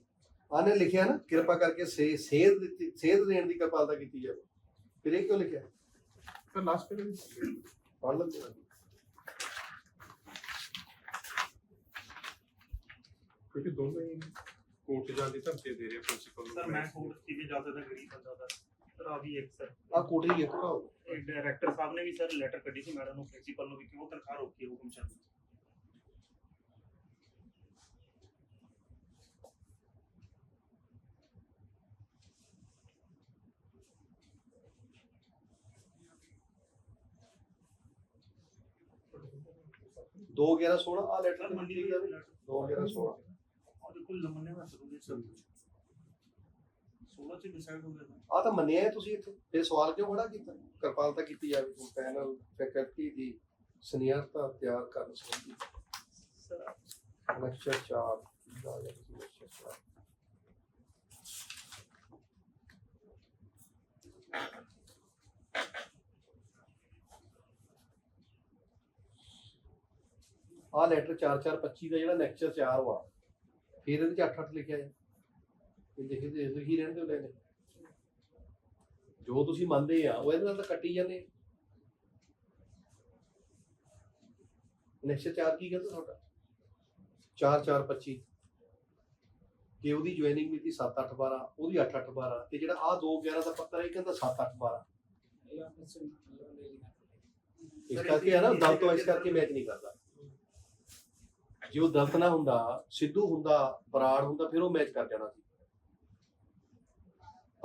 ਆਨੇ ਲਿਖਿਆ ਨਾ ਕਿਰਪਾ ਕਰਕੇ ਸੇ ਸੇਧ ਦਿੱਤੀ ਸੇਧ ਦੇਣ ਦੀ ਕਿਰਪਾਲਤਾ ਕੀਤੀ ਜਾਵੇ। ਫਿਰ ਇਹ ਕਿਉਂ ਲਿਖਿਆ? ਸਰ ਲਾਸਟ ਪੇਜ ਪੜ੍ਹ ਲੈਂਦੇ ਹਾਂ। ਕਿਉਂਕਿ ਦੋਨੋਂ ਹੀ ਕੋਰਟ ਜਾਣ ਦੀ ਧਮਕੀ ਦੇ ਰਹੇ ਪ੍ਰਿੰਸੀਪਲ ਨੂੰ। ਸਰ ਮੈਂ ਕੋਰਟ ਕਿਵੇਂ ਜਾ ਸਕਦਾ ਗਰੀਬ ਬੰਦਾ ਦਾ ਸਰ ਆ ਵੀ ਇੱਕ ਸਰ ਆ ਕੋਠੀ ਲਿਖ ਭਰਾਓ ਇਹ ਡਾਇਰੈਕਟਰ ਸਾਹਿਬ ਨੇ ਵੀ ਸਰ ਲੈਟਰ ਕੱਢੀ ਸੀ ਮੈਡਮ ਨੂੰ ਪ੍ਰਿੰਸੀਪਲ ਨੂੰ ਵੀ ਕਿਉਂ ਤਨਖਾਹ ਰੋਕੀ ਹੈ ਹੁਕਮ ਚੰਦ ਦੀ। ਦੋ 11 16 ਆ? ਲੈਟਰ ਸਰ ਮੰਨੀ ਮੰਨੀ ਹੋਈ ਜਾਵੇ ਹੈ ਦੋ 11 16 ਉਹਦੇ ਕੋਲ ਲੰਮਨੇ ਦਾ ਸਰੂਗੇ ਸਰ 16 ਚ ਡਿਸਾਈਡ ਹੋ ਗਿਆ ਆ ਤਾਂ ਮੰਨਿਆ ਹੈ ਤੁਸੀਂ ਇੱਥੇ। ਫਿਰ ਸਵਾਲ ਕਿਉਂ ਖੜਾ ਕੀਤਾ? ਕਿਰਪਾਲਤਾ ਕੀਤੀ ਜਾਵੇ ਪੈਨਲ ਫੈਕਲਟੀ ਦੀ ਸੀਨੀਅਰਤਾ ਤਿਆਰ ਕਰਨ ਸੰਬੰਧੀ। ਸਰ ਲੈਕਚਰ 4 ਦਾ ਲੈਕਚਰ 4 ਆ ਲੈਟਰ 4425 ਦਾ ਜਿਹੜਾ ਲੈਕਚਰ 4 ਵਾ ਫਿਰ ਇਹਦੇ ਚ 88 ਲਿਖਿਆ ਹੈ। ਇਹ ਦੇਖੇ ਤੇ ਇਹੀ ਰਹਿੰਦੇ ਹੋ ਲੈਣੇ ਜੋ ਤੁਸੀਂ ਮੰਨਦੇ ਆ, ਉਹ ਇਹਦੇ ਨਾਲ ਤਾਂ ਕੱਟੀ ਜਾਂਦੇ ਲੈਕਚਰ 4 ਕੀ ਕਹਿੰਦਾ ਤੁਹਾਡਾ? 4425 ਕਿ ਉਹਦੀ ਜੁਆਇਨਿੰਗ ਮਿਤੀ 7/8/12 ਉਹਦੀ 8/8/12 ਤੇ ਜਿਹੜਾ ਆ 2/11 ਦਾ ਪੱਤਰ ਹੈ, ਇਹ ਕਹਿੰਦਾ 7/8/12 ਇਸ ਕਰਕੇ ਹੈ ਨਾ ਦਲ ਤੋਂ ਇਸ ਕਰਕੇ ਮੈਚ ਨਹੀਂ ਕਰਦਾ। ਜੇ ਉਹ ਦਲਤ ਨਾ ਹੁੰਦਾ, ਸਿੱਧੂ ਹੁੰਦਾ, ਬਰਾੜ ਹੁੰਦਾ, ਫਿਰ ਉਹ ਮੈਚ ਕਰ ਜਾਣਾ ਸੀ।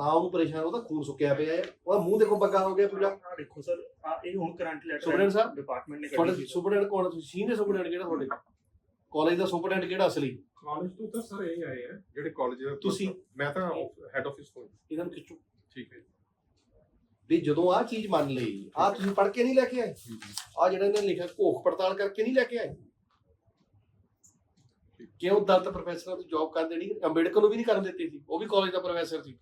ਤਾਂ ਉਹਨੂੰ ਪਰੇਸ਼ਾਨ ਉਹਦਾ ਖੂਨ ਸੁੱਕਿਆ ਪਿਆ ਹੈ। ਉਹਦਾ ਮੂੰਹ ਦੇਖੋ ਬੱਗਾ ਹੋ ਗਿਆ ਪੂਰਾ। ਆ ਦੇਖੋ ਸਰ ਆ ਇਹ ਹੁਣ ਕਰੰਟ ਲੈਟਰ ਸੁਪਰਡੈਂਟ ਸਾਹਿਬ, ਡਿਪਾਰਟਮੈਂਟ ਨੇ ਕੱਢੀ ਤੁਹਾਡੇ ਸੀ। ਸੁਪਰਡੈਂਟ ਕੋਣ ਤੁਸੀਂ ਸੀਨੀਅਰ ਸੁਪਰਡੈਂਟ ਕਿਹੜਾ ਤੁਹਾਡੇ? ਕਾਲਜ ਦਾ ਸੁਪਰਡੈਂਟ ਕਿਹੜਾ ਅਸਲੀ? ਕਾਲਜ ਤੋਂ ਤਾਂ ਸਰ ਇਹ ਆਏ ਆ ਜਿਹੜੇ ਕਾਲਜ ਤੁਸੀਂ? ਮੈਂ ਤਾਂ ਹੈਡ ਆਫਿਸ ਤੋਂ ਇਹਨਾਂ ਨੂੰ ਖਿੱਚੋ। ਠੀਕ ਹੈ ਜੀ। ਵੀ ਜਦੋਂ ਆਹ ਚੀਜ਼ ਮੰਨ ਲਈ ਆਹ ਤੁਸੀਂ ਪੜ੍ਹ ਕੇ ਨਹੀਂ ਲੈ ਕੇ ਆਏ? ਆ ਜਿਹੜਾ ਇਹਨਾਂ ਨੇ ਲਿਖਿਆ ਘੋਖ ਪੜਤਾਲ ਕਰਕੇ ਨਹੀਂ ਲੈ ਕੇ ਆਏ? ਕਿਉਂ ਦਲਤ ਪ੍ਰੋਫੈਸਰਾਂ ਦੀ ਜੌਬ ਕਰਦੇ ਨਹੀਂ ਅੰਬੇਡਕਰ ਨੂੰ ਵੀ ਨਹੀਂ ਕਰਨ ਦਿੱਤੀ ਸੀ ਉਹ ਵੀ ਕਾਲਜ ਦਾ ਪ੍ਰੋਫੈਸਰ ਸੀ।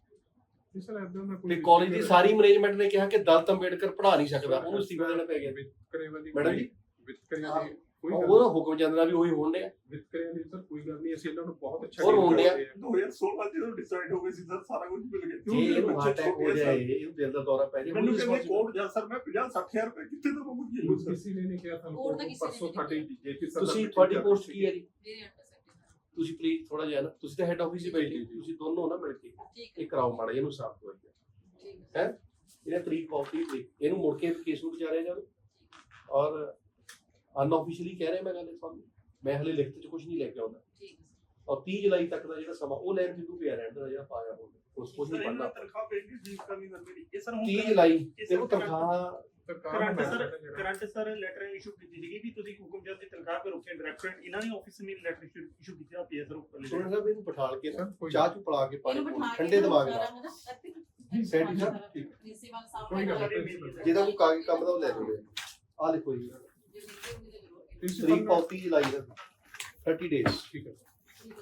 ਨਹੀਂ ਸਰ ਇਦਾਂ ਦਾ ਕੋਈ ਤੇ ਕਾਲਜ ਦੀ ਸਾਰੀ ਮੈਨੇਜਮੈਂਟ ਨੇ ਕਿਹਾ ਕਿ ਦਲਤ ਅੰਬੇਡਕਰ ਪੜ੍ਹਾ ਨਹੀਂ ਸਕਦਾ। ਉਹਨੂੰ ਅਸਤੀਫਾ ਦੇਣਾ ਪੈ ਗਿਆ ਵਿਤਕਰੇ ਵਾਲੀ ਮੈਡਮ ਜੀ? ਵਿਤਕਰੇ ਵਾਲੀ ਕੋਈ ਉਹਦਾ ਹੁਕਮ ਜਾਂਦਾ ਵੀ ਉਹੀ ਹੋਣ ਡਿਆ। ਵਿਤਕਰੇ ਵਾਲੀ ਸਰ ਕੋਈ ਗੱਲ ਨਹੀਂ ਅਸੀਂ ਇਹਨਾਂ ਨੂੰ ਬਹੁਤ ਅੱਛਾ ਹੋਰ ਹੋਣ ਡਿਆ। 2016 ਚ ਜਦੋਂ ਡਿਸਾਈਡ ਹੋ ਗਏ ਸੀ ਸਰ ਸਾਰਾ ਕੁਝ ਮਿਲ ਗਿਆ। ਜੇ ਇਹਨੂੰ ਅਟੈਕ ਹੋ ਜਾਏ ਇਹਨੂੰ ਦਿਲ ਦਾ ਦੌਰਾ ਪੈ ਜਾਏ ਮੈਨੂੰ ਕਹਿੰਦੇ ਕੋਰਟ ਜਾ ਸਰ ਮੈਂ 50 60000 ਰੁਪਏ ਕਿੱਥੇ ਮੁਝੇ ਲੋ ਸਰ ਕਿਸੇ ਨੇ ਨਹੀਂ ਕਿਹਾ ਤੁਹਾਨੂੰ ਤਾਂ ਪਰਸੋਂ ਤੁਹਾਡੇ ਜੇਪੀ ਸਰ ਤੁਸੀਂ ਤੁਹਾਡੀ ਪੋਸਟ ਕੀ ਹੈ ਜੀ? ਮੇਰੇ ਅੰਡਰ ਸੈਕਟਰੀ ਤੁਸੀਂ ਪਲੀਜ਼ ਥੋੜਾ ਜਿਹਾ ਨਾ ਤੁਸੀਂ ਤਾਂ ਹੈੱਡ ਆਫਿਸ 'ਚ ਬੈਠੇ ਹੋ, ਤੁਸੀਂ ਦੋਨੋਂ ਨਾ ਮਿਲ ਕੇ ਇਹ ਕਰਾਓ ਮਾੜਾ ਇਹਨੂੰ ਸਾਫ਼ ਕਰੋ ਠੀਕ ਹੈ। ਇਹਨੇ ਤਰੀਕ ਕਾਪੀ ਤੇ ਇਹਨੂੰ ਮੁੜ ਕੇ ਕੇਸ ਨੂੰ ਵਿਚਾਰਿਆ ਜਾਵੇ। ਔਰ ਅਨਆਫੀਸ਼ੀਅਲੀ ਕਹਿ ਰਿਹਾ ਮੈਂ ਗੱਲ ਇਹ ਤੁਹਾਨੂੰ ਮੈਂ ਹਲੇ ਲਿਖਤ 'ਚ ਕੁਝ ਨਹੀਂ ਲੈ ਕੇ ਆਉਂਦਾ। ਠੀਕ ਹੈ। ਔਰ 30 ਜੁਲਾਈ ਤੱਕ ਦਾ ਜਿਹੜਾ ਸਮਾਂ ਉਹ ਲੈਣ ਕਿਦੋਂ ਪਿਆ ਰਹਿਣ ਦਾ ਜਿਹੜਾ ਪਾਇਆ ਹੋਵੇ ਉਸ ਕੁਝ ਨਹੀਂ ਪੜਨਾ ਤਨਖਾਹ ਪੇਗੀ ਜੀ ਕਰਨੀ ਨਾ ਮੇਰੀ ਇਹ ਸਰ 30 ਜੁਲਾਈ ਦੇਖੋ ਤਨਖਾਹ current sir current sir letter issue ਕੀਤੀ ਸੀਗੀ ਵੀ ਤੁਸੀਂ ਹੁਕਮ ਜਦ ਦੀ ਤਨਖਾਹ ਤੇ ਰੋਕੇ ਡਾਇਰੈਕਟਰ ਇਹਨਾਂ ਨੇ ਆਫਿਸ ਨੇ ਲੈਟਰ ਇਸ਼ੂ ਕੀਤਾ ਪੀਐਸ ਉੱਪਰ ਸੁਣ ਸਾਹਿਬ ਇਹਨੂੰ ਬਿਠਾਲ ਕੇ ਨਾ ਸਰ ਕੋਈ ਚਾਹ ਚੂ ਪਲਾ ਕੇ ਪਾਣੀ ਇਹਨੂੰ ਪੂਣੀ, ਬਿਠਾ ਕੇ ਠੰਡੇ ਦਿਮਾਗ ਨਾਲ। ਨਾਲ ਸੈਟੀ ਸਾਹਿਬ, ਠੀਕ। ਪ੍ਰਿੰਸੀਪਲ ਸਾਹਿਬ ਕੋਈ ਗੱਲ ਨਾਲ ਨਹੀਂ। ਜਿਹਦਾ ਕੋਈ ਕਾਗਜ਼ ਕੰਮ ਦਾ ਉਹ ਲੈ ਲਵੇ ਆ ਦੇਖੋ ਜੀ। ਜੇ ਮਿਲਦੇ ਹੁੰਦੇ ਤਾਂ ਜ਼ਰੂਰ। Principal ਤਰੀਕ 35 ਜੁਲਾਈ ਦਾ। 30 ਡੇਜ਼ ਠੀਕ ਹੈ।